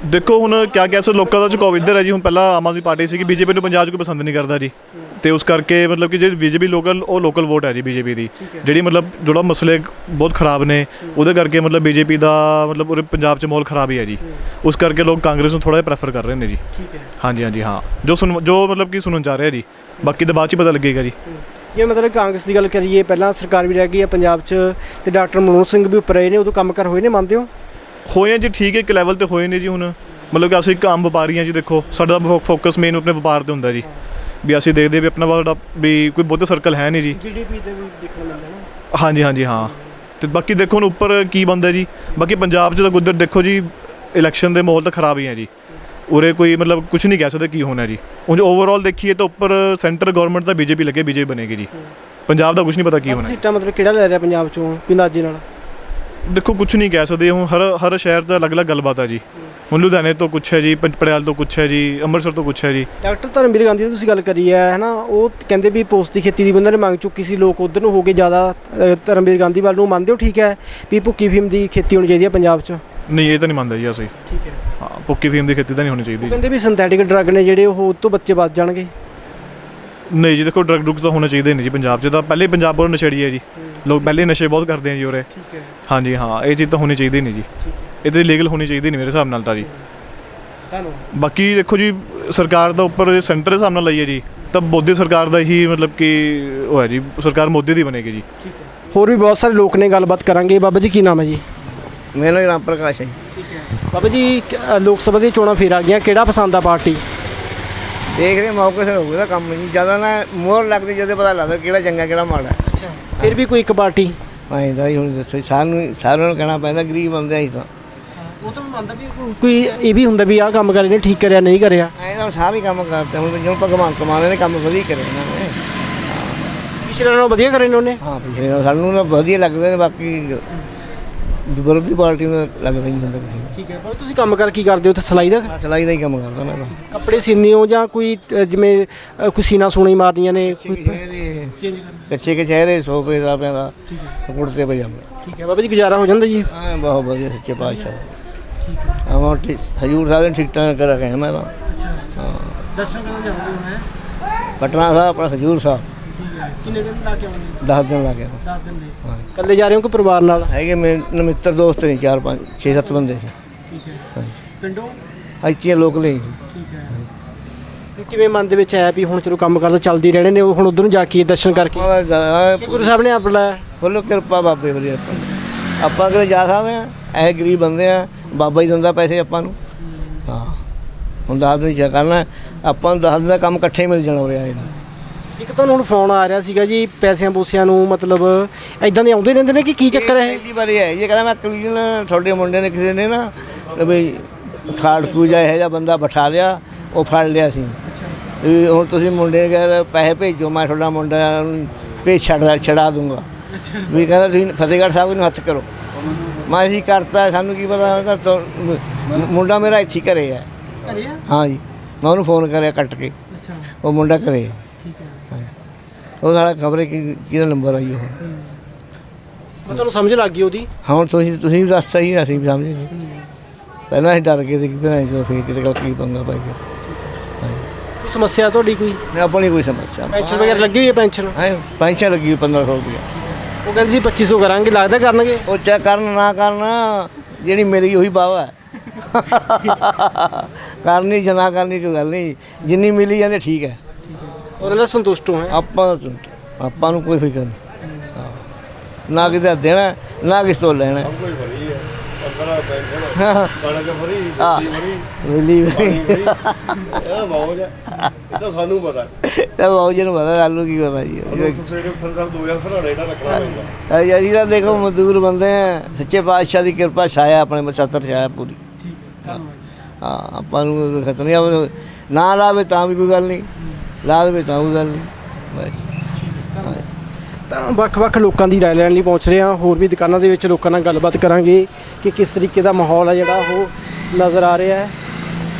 ਦੇਖੋ ਹੁਣ ਕਿਆ ਕਹਿ ਸਕਦੇ ਲੋਕਾਂ ਦਾ ਝੁਕਾਅ ਇੱਧਰ ਹੈ ਜੀ। ਹੁਣ ਪਹਿਲਾਂ ਆਮ ਆਦਮੀ ਪਾਰਟੀ ਸੀਗੀ ਬੀਜੇਪੀ ਨੂੰ ਪੰਜਾਬ 'ਚ ਕੋਈ ਪਸੰਦ ਨਹੀਂ ਕਰਦਾ ਜੀ। ਤੇ ਉਸ ਕਰਕੇ ਮਤਲਬ ਕਿ ਜਿਹੜੀ ਬੀਜੇਪੀ ਲੋਕਲ ਉਹ ਲੋਕਲ ਵੋਟ ਹੈ ਜੀ ਬੀਜੇਪੀ ਦੀ। ਜਿਹੜੀ ਮਤਲਬ ਜਿਹੜਾ ਮਸਲੇ ਬਹੁਤ ਖਰਾਬ ਨੇ ਉਹਦੇ ਕਰਕੇ ਮਤਲਬ ਬੀਜੇਪੀ ਦਾ ਮਤਲਬ ਉਰੇ ਪੰਜਾਬ 'ਚ ਮਾਹੌਲ ਖਰਾਬ ਹੀ ਹੈ ਜੀ। ਉਸ ਕਰਕੇ ਲੋਕ ਕਾਂਗਰਸ ਨੂੰ ਥੋੜਾ ਜਿਹਾ ਪ੍ਰੈਫਰ ਕਰ ਰਹੇ ਨੇ ਜੀ। ਠੀਕ ਹੈ। ਹਾਂਜੀ ਹਾਂਜੀ ਹਾਂ। ਜੋ ਸੁਣ ਜੋ ਮਤਲਬ ਕਿ ਸੁਣਨ ਜਾ ਰਿਹਾ ਜੀ। ਬਾਕੀ ਤਾਂ ਬਾਅਦ ਚ ਹੀ ਪਤਾ ਲੱਗੇਗਾ ਜੀ। ਜੇ ਮਤਲਬ ਕਾਂਗਰਸ ਦੀ ਗੱਲ ਕਰੀਏ ਪਹਿਲਾਂ ਸਰਕਾਰ ਵੀ ਰਹਿ ਗਈ ਹੈ ਪੰਜਾਬ 'ਚ ਤੇ ਡਾਕਟਰ ਮਨਮੋਹਨ ਸਿੰਘ ਵੀ ਉੱਪਰ ਰਹੇ ਨੇ ਉਦੋਂ ਕੰਮ ਕਰ ਹੋਏ ਨੇ ਮੰਨਦੇ ਹੋ? ਹੋਏ ਆ ਜੀ ਠੀਕ ਹੈ ਇੱਕ ਲੈਵਲ ਤੇ ਹੋਏ ਨੇ ਜੀ ਹੁਣ। ਮਤਲਬ ਕਿ ਅਸੀਂ ਇੱਕ ਆਮ ਵਪਾਰੀ ਹਾਂ ਜੀ ਦੇਖੋ ਸਾਡਾ ਫੋਕਸ ਮੇਨ ਆਪਣੇ ਵਪਾਰ ਤੇ ਹੁੰਦਾ ਜੀ। ਵੀ ਅਸੀਂ ਦੇਖਦੇ ਵੀ ਆਪਣਾ ਸਾਡਾ ਵੀ ਕੋਈ ਬਹੁਤੇ ਸਰਕਲ ਹੈ ਨਹੀਂ ਜੀ। ਜੀਡੀਪੀ ਤੇ ਵੀ ਦੇਖਣ ਮਿਲਦਾ ਨਾ। ਹਾਂਜੀ ਹਾਂਜੀ ਹਾਂ। ਤੇ ਬਾਕੀ ਦੇਖੋ ਹੁਣ ਉੱਪਰ ਕੀ ਬੰਦਾ ਜੀ। ਬਾਕੀ ਪੰਜਾਬ 'ਚ ਤਾਂ ਉਧਰ ਦੇਖੋ ਜੀ ਇਲੈਕਸ਼ਨ ਦੇ ਮਾਹੌਲ ਤਾਂ ਖਰਾਬ ਹੀ ਹੈ ਜੀ। ਉਰੇ ਕੋਈ ਮਤਲਬ ਕੁਝ ਨਹੀਂ ਕਹਿ ਸਕਦੇ ਕੀ ਹੋਣਾ ਜੀ। ਉਂਝ ਓਵਰਆਲ ਦੇਖੀਏ ਤਾਂ ਉੱਪਰ ਸੈਂਟਰ ਗਵਰਨਮੈਂਟ ਤਾਂ ਬੀਜੇਪੀ ਲੱਗੇ ਬੀਜੇਪੀ ਬਣੇਗੀ ਜੀ। ਪੰਜਾਬ ਦਾ ਕੁਝ ਨਹੀਂ ਪਤਾ ਕੀ ਹੋਣਾ। ਸੀਟਾਂ ਮਤਲਬ ਕਿਹੜਾ ਲੈ ਰਿਹਾ ਪੰਜਾਬ 'ਚੋਂ ਪਿੰਦਾਜੀ ਨਾਲ? ਦੇਖੋ ਕੁਝ ਨਹੀਂ ਕਹਿ ਸਕਦੇ ਹੁਣ ਹਰ ਹਰ ਸ਼ਹਿਰ ਦਾ ਅਲੱਗ-ਅਲੱਗ ਗੱਲਬਾਤ ਹੈ ਜੀ। ਹੁਣ ਲੁਧਿਆਣੇ ਤੋਂ ਕੁਛ ਹੈ ਜੀ ਪੜਿਆਲ ਤੋਂ ਕੁਛ ਹੈ ਜੀ ਅੰਮ੍ਰਿਤਸਰ ਤੋਂ ਕੁਛ ਹੈ ਜੀ। ਡਾਕਟਰ ਧਰਮਵੀਰ ਗਾਂਧੀ ਦੀ ਤੁਸੀਂ ਗੱਲ ਕਰੀ ਹੈ ਹਨਾ ਉਹ ਕਹਿੰਦੇ ਵੀ ਪੋਸਟ ਦੀ ਖੇਤੀ ਦੀ ਵੀ ਉਹਨਾਂ ਨੇ ਮੰਗ ਚੁੱਕੀ ਸੀ ਲੋਕ ਉਧਰ ਨੂੰ ਹੋ ਕੇ ਜ਼ਿਆਦਾ ਅ, ਧਰਮਵੀਰ ਗਾਂਧੀ ਵੱਲ ਨੂੰ ਮੰਨਦੇ ਹੋ ਠੀਕ ਹੈ ਵੀ ਭੁੱਕੀ ਫੀਮ ਦੀ ਖੇਤੀ ਹੋਣੀ ਚਾਹੀਦੀ ਹੈ ਪੰਜਾਬ 'ਚ? ਨਹੀਂ ਇਹ ਤਾਂ ਨਹੀਂ ਮੰਨਦਾ ਜੀ ਅਸੀਂ। ਠੀਕ ਹੈ। ਹਾਂ ਪੁੱਕੀ ਫੀਮ ਦੀ ਖੇਤੀ ਤਾਂ ਨਹੀਂ ਹੋਣੀ ਚਾਹੀਦੀ। ਉਹ ਕਹਿੰਦੇ ਵੀ ਸਿੰਥੈਟਿਕ ਡਰੱਗ ਨੇ ਜਿਹੜੇ ਉਹ ਉਹ ਤੋਂ ਬੱਚੇ ਬਚ ਜਾਣਗੇ। ਨਹੀਂ ਜੀ ਦੇਖੋ ਡਰਗ ਡਰੁਗਸ ਤਾਂ ਹੋਣੇ ਚਾਹੀਦੇ ਨਹੀਂ ਜੀ ਪੰਜਾਬ 'ਚ ਤਾਂ ਪਹਿਲੇ ਹੀ ਪੰਜਾਬ ਬਹੁਤ ਨਸ਼ੇੜੀ ਹੈ ਜੀ। ਲੋਕ ਪਹਿਲੇ ਹੀ ਨਸ਼ੇ ਬਹੁਤ ਕਰਦੇ ਆ ਜੀ ਉਰੇ। ਠੀਕ ਹੈ। ਹਾਂਜੀ ਹਾਂ ਇਹ ਚੀਜ਼ ਤਾਂ ਹੋਣੀ ਚਾਹੀਦੀ ਨਹੀਂ ਜੀ। ਇਹ ਤਾਂ ਲੀਗਲ ਹੋਣੀ ਚਾਹੀਦੀ ਨਹੀਂ ਮੇਰੇ ਹਿਸਾਬ ਨਾਲ ਤਾਂ ਜੀ। ਧੰਨਵਾਦ। ਬਾਕੀ ਦੇਖੋ ਜੀ ਸਰਕਾਰ ਦਾ ਉੱਪਰ ਸੈਂਟਰ ਦੇ ਹਿਸਾਬ ਨਾਲ ਲਈਏ ਜੀ ਤਾਂ ਮੋਦੀ ਸਰਕਾਰ ਦਾ ਹੀ ਮਤਲਬ ਕਿ ਉਹ ਹੈ ਜੀ ਸਰਕਾਰ ਮੋਦੀ ਦੀ ਬਣੇਗੀ ਜੀ। ਠੀਕ ਹੈ। ਹੋਰ ਵੀ ਬਹੁਤ ਸਾਰੇ ਲੋਕ ਨੇ ਗੱਲਬਾਤ ਕਰਾਂਗੇ। ਬਾਬਾ ਜੀ ਕੀ ਨਾਮ ਹੈ ਜੀ? ਮੇਰਾ ਨਾਮ ਪ੍ਰਕਾਸ਼ ਹੈ ਜੀ। ਠੀਕ ਹੈ। ਬਾਬਾ ਜੀ ਕ- ਲੋਕ ਸਭਾ ਦੀਆਂ ਚੋਣਾਂ ਫੇਰ ਆ ਗਈਆਂ। ਕਿਹੜਾ ਪਸੰਦ ਆ ਪਾਰਟੀ? ਦੇਖ ਰਹੇ ਮੌਕੇ ਸਿਰ ਹੋਊਗਾ ਤਾਂ ਕੰਮ ਨਹੀਂ ਜ਼ਿਆਦਾ ਨਾ ਮੋਹਰ ਲੱਗਦੀ ਜਦੋਂ ਪਤਾ ਲੱਗਦਾ ਕਿਹੜਾ ਚੰਗਾ ਕਿਹੜਾ ਮਾੜਾ ਅੱਛਾ। ਫਿਰ ਵੀ ਕੋਈ ਇੱਕ ਪਾਰਟੀ? ਐਂ ਦਾ ਹੀ ਹੁਣ ਦੱਸੋ ਸਾਨੂੰ ਸਾਰਿਆਂ ਨੂੰ ਕਹਿਣਾ ਪੈਂਦਾ ਗਰੀਬ ਬੰਦੇ ਅਸੀਂ ਤਾਂ। ਉਹ ਤਾਂ ਮੰਨਦਾ ਵੀ ਕੋਈ ਇਹ ਵੀ ਹੁੰਦਾ ਵੀ ਆਹ ਕੰਮ ਕਰੇ ਨੇ ਠੀਕ ਕਰਿਆ ਨਹੀਂ ਕਰਿਆ। ਐਂ ਤਾਂ ਸਾਰੇ ਕੰਮ ਕਰਦੇ ਹੁਣ ਜਿਉਂ ਭਗਵੰਤ ਮਾਨ ਨੇ ਕੰਮ ਵਧੀਆ ਕਰੇ ਇਹਨਾਂ ਨੇ। ਪਿਛਲੇ ਨਾਲੋਂ ਵਧੀਆ ਕਰੇ ਨੇ ਉਹਨੇ? ਹਾਂ ਪਿਛਲੇ ਨਾਲ ਸਾਨੂੰ ਨਾ ਵਧੀਆ ਲੱਗਦੇ ਨੇ ਬਾਕੀ ਵਿਰੋਧੀ ਪਾਰਟੀ ਨੂੰ ਲੱਗਦਾ ਨਹੀਂ ਹੁੰਦਾ ਕਿਸੇ ਨੂੰ। ਠੀਕ ਹੈ ਪਰ ਤੁਸੀਂ ਕੰਮ ਕਰ ਕੀ ਕਰਦੇ ਹੋ ਤੇ ਸਲਾਈ ਦਾ? ਸਿਲਾਈ ਦਾ ਹੀ ਕੰਮ ਕਰਦਾ ਮੈਂ ਤਾਂ। ਕੱਪੜੇ ਸੀਨੇ ਹੋ ਜਾਂ ਕੋਈ ਅ, ਜਿਵੇਂ ਅ, ਕੋਈ ਸੀਨਾ ਸੂਣੀ ਮਾਰਨੀਆਂ ਨੇ ਕੋਈ ਚਿਹਰੇ ਚੇਂਜ ਕੱਚੇ ਕੇ ਚਿਹਰੇ ਸੋਫੇ ਸਾਪਿਆਂ ਦਾ ਕੁੜਤੇ ਪਜਾਮੇ। ਠੀਕ ਹੈ ਬਾਬਾ ਜੀ ਗੁਜ਼ਾਰਾ ਹੋ ਜਾਂਦਾ ਜੀ। ਹਾਂ ਬਹੁਤ ਵਧੀਆ ਸੱਚੇ ਪਾਤਸ਼ਾਹ। ਆਵਾਂ ਠੀਕ ਹਜੂਰ ਸਾਹਿਬ ਨੇ ਠੀਕ ਠਾਕ ਕਰ ਰੱਖਿਆ ਮੈਂ ਤਾਂ। ਹਾਂ। ਦਰਸ਼ਨ ਕਰਨ ਹੋ ਹੈ ਪਟਨਾ ਸਾਹਿਬ ਆਪਣਾ ਹਜੂਰ ਸਾਹਿਬ। ਠੀਕ ਹੈ। ਕਿੰਨੇ ਦਿਨ ਲਾ ਕੇ ਆਉਂਦੇ 10 ਦਿਨ ਲੱਗੇ 10 ਦਿਨ ਦੇ। ਹਾਂ। ਇਕੱਲੇ ਜਾ ਰਹੇ ਹੋ ਕਿ ਪਰਿਵਾਰ ਨਾਲ? ਹੈਗੇ ਮੇਰੇ ਮਿੱਤਰ ਦੋਸਤ ਨੇ 4 5 6 7 ਬੰਦੇ ਸੀ। ਠੀਕ ਹੈ। ਪਿੰਡੋਂ? ਇੱਥੇ ਲੋਕ ਲਈ ਠੀਕ ਹੈ। ਤੇ ਕਿਵੇਂ ਮਨ ਦੇ ਵਿੱਚ ਆਇਆ ਵੀ ਹੁਣ ਚਲੋ ਕੰਮ ਕਰਦਾ ਚੱਲਦੀ ਰਹਿਣੇ ਨੇ ਉਹ ਹੁਣ ਉਧਰ ਨੂੰ ਜਾ ਕੇ ਦਰਸ਼ਨ ਕਰਕੇ? ਕਿ ਗੁਰੂ ਸਾਹਿਬ ਨੇ ਆਪ ਬੁਲਾਇਆ। ਫੁੱਲ ਕਿਰਪਾ ਬਾਬੇ ਵਰੀ ਆਪਾਂ। ਆਪਾਂ ਕਿਤੇ ਜਾ ਸਕਦੇ ਆ ਐ ਗਰੀਬ ਬੰਦੇ ਆ ਬਾਬਾ ਹੀ ਦਿੰਦਾ ਪੈਸੇ ਆਪਾਂ ਨੂੰ। ਹਾਂ ਹੁਣ ਦਸ ਦਿਨ ਚਾ ਕਰਨਾ ਆਪਾਂ ਨੂੰ ਦਸ ਦਾ ਕੰਮ ਇਕੱਠੇ ਮਿਲ ਜਾਣਾ ਨੂੰ। ਇੱਕ ਤੁਹਾਨੂੰ ਹੁਣ ਫੋਨ ਆ ਰਿਹਾ ਸੀਗਾ ਜੀ ਪੈਸਿਆਂ ਪੂਸਿਆਂ ਨੂੰ ਮਤਲਬ ਐਦਾਂ ਦੇ ਆਉਂਦੇ ਰਹਿੰਦੇ ਨੇ ਕਿ ਕੀ ਚੱਕਰ ਹੈ ਇਹ? ਪਹਿਲੀ ਵਾਰੀ ਹੈ ਇਹ ਕਹਿੰਦਾ ਮੈਂ ਕਲੀਨ ਤੁਹਾਡੇ ਮੁੰਡੇ ਨੇ ਕਿਸੇ ਨੇ ਨਾ ਵੀ ਖਾੜ ਪੂਜਾ ਇਹੋ ਜਿਹਾ ਬੰਦਾ ਬਿਠਾ ਲਿਆ ਉਹ ਫੜ ਲਿਆ ਸੀ। ਹੁਣ ਤੁਸੀਂ ਮੁੰਡੇ ਨੇ ਕਿਹਾ ਪੈਸੇ ਭੇਜੋ ਮੈਂ ਤੁਹਾਡਾ ਮੁੰਡਾ ਨੂੰ ਭੇਜ ਛੱਡ ਛੜਾ ਦੂੰਗਾ। ਵੀ ਕਹਿੰਦਾ ਤੁਸੀਂ ਫਤਿਹਗੜ੍ਹ ਸਾਹਿਬ ਨੂੰ ਹੱਥ ਕਰੋ। ਮੈਂ ਅਸੀਂ ਕਰਤਾ ਸਾਨੂੰ ਕੀ ਪਤਾ ਉਹਦਾ ਮੁੰਡਾ ਮੇਰਾ ਇੱਥੇ ਹੀ ਘਰੇ ਹੈ ਘਰੇ ਆ? ਹਾਂ ਜੀ ਮੈਂ ਉਹਨੂੰ ਫੋਨ ਕਰਿਆ ਕੱਟ ਕੇ। ਅੱਛਾ। ਉਹ ਮੁੰਡਾ ਘਰੇ ਹੈ। ਠੀਕ ਹੈ। ਹਾਂਜੀ ਉਹ ਸਾਡਾ ਖਬਰੇ ਕੀ ਕਿਹਦਾ ਨੰਬਰ ਆਈ ਉਹ? ਮੈਂ ਤੁਹਾਨੂੰ ਸਮਝ ਲੱਗ ਗਈ ਉਹਦੀ। ਹੁਣ ਤੁਸੀਂ ਤੁਸੀਂ ਵੀ ਦੱਸਤਾ ਹੀ ਅਸੀਂ ਵੀ ਸਮਝੇ ਨਹੀਂ ਪਹਿਲਾਂ ਅਸੀਂ ਡਰ ਗਏ ਸੀ ਕਿ ਕਿਤੇ ਜਦੋਂ ਫੇਰ ਕਿਤੇ ਗੱਲ ਕੀ ਪੰਗਾ ਪੈ ਗਿਆ। ਕੋਈ ਸਮੱਸਿਆ ਤੁਹਾਡੀ ਕੋਈ? ਨਹੀਂ ਆਪਣੀ ਕੋਈ ਸਮੱਸਿਆ ਪੈਨਸ਼ਨ ਵਗੈਰਾ ਲੱਗੀ ਹੋਈ ਹੈ ਪੈਨਸ਼ਨ? ਹੈ ਪੈਨਸ਼ਨ ਲੱਗੀ ਹੋਈ 1500 ਰੁਪਏ ਉਹ ਕਹਿੰਦੇ ਸੀ 2500 ਕਰਾਂਗੇ ਲੱਗਦਾ ਕਰਨਗੇ? ਉਹ ਚੈੱਕ ਕਰਨ ਨਾ ਕਰਨ ਜਿਹੜੀ ਮੇਰੀ ਉਹੀ ਬਾਵਾ ਹੈ। ਕਰਨੀ ਜਾਂ ਨਾ ਕਰਨੀ ਕੋਈ ਗੱਲ ਨਹੀਂ ਜਿੰਨੀ ਮਿਲੀ ਜਾਂਦੇ ਠੀਕ ਹੈ। ਉਹਨਾਂ ਨਾਲ ਸੰਤੁਸ਼ਟ ਹੋ ਹੈ। ਆਪਾਂ ਆਪਾਂ ਨੂੰ ਕੋਈ ਫਿਕਰ ਨਹੀਂ। ਹਾਂ। ਨਾ ਕਿਤੇ ਦੇਣਾ ਨਾ ਕਿਸ ਤੋਂ ਲੈਣਾ ਤਨਖਾਹ ਪੈਨਸ਼ਨ ਹਾਂ ਕਣਕ ਫਰੀ ਆ ਬਿਜਲੀ ਫਰੀ। ਮਿਲੀ ਪਾਣੀ ਫਰੀ। ਇਹ ਮੌਜ ਹੈ ਤਾਂ ਸਾਨੂੰ ਪਤਾ। ਤਾਂ ਬਾਬੂ ਜੀ ਨੂੰ ਪਤਾ ਗੱਲ ਨੂੰ ਕੀ ਪਤਾ ਜੀ। ਤੁਸੀਂ ਇਹਦੇ ਉੱਥੇ ਸਰ 2000 ਸਰਾਣੇ ਜਿਹੜਾ ਰੱਖਣਾ ਪੈਂਦਾ। ਯਾਰ ਜੀ ਤਾਂ ਦੇਖੋ ਮਜ਼ਦੂਰ ਬੰਦੇ ਆ ਸੱਚੇ ਪਾਤਸ਼ਾਹ ਦੀ ਕਿਰਪਾ ਛਾਇਆ ਆਪਣੇ ਮਛੱਤਰ ਛਾਇਆ ਪੂਰੀ। ਹਾਂ ਆਪਾਂ ਨੂੰ ਖਤਮ ਨਹੀਂ ਆ ਨਾ ਲਾਵੇ ਤਾਂ ਵੀ ਕੋਈ ਗੱਲ ਨਹੀਂ ਲਾ ਦੇਵੇ ਤਾਂ ਕੋਈ ਗੱਲ ਨਹੀਂ ਬਸ। ਤਾਂ ਵੱਖ-ਵੱਖ ਲੋਕਾਂ ਦੀ ਰਾਏ ਲੈਣ ਲਈ ਪਹੁੰਚ ਰਹੇ ਹਾਂ ਹੋਰ ਵੀ ਦੁਕਾਨਾਂ ਦੇ ਵਿੱਚ ਲੋਕਾਂ ਨਾਲ ਗੱਲਬਾਤ ਕਰਾਂਗੇ ਕਿ ਕਿਸ ਤਰੀਕੇ ਦਾ ਮਾਹੌਲ ਹੈ ਜਿਹੜਾ ਉਹ ਨਜ਼ਰ ਆ ਰਿਹਾ ਹੈ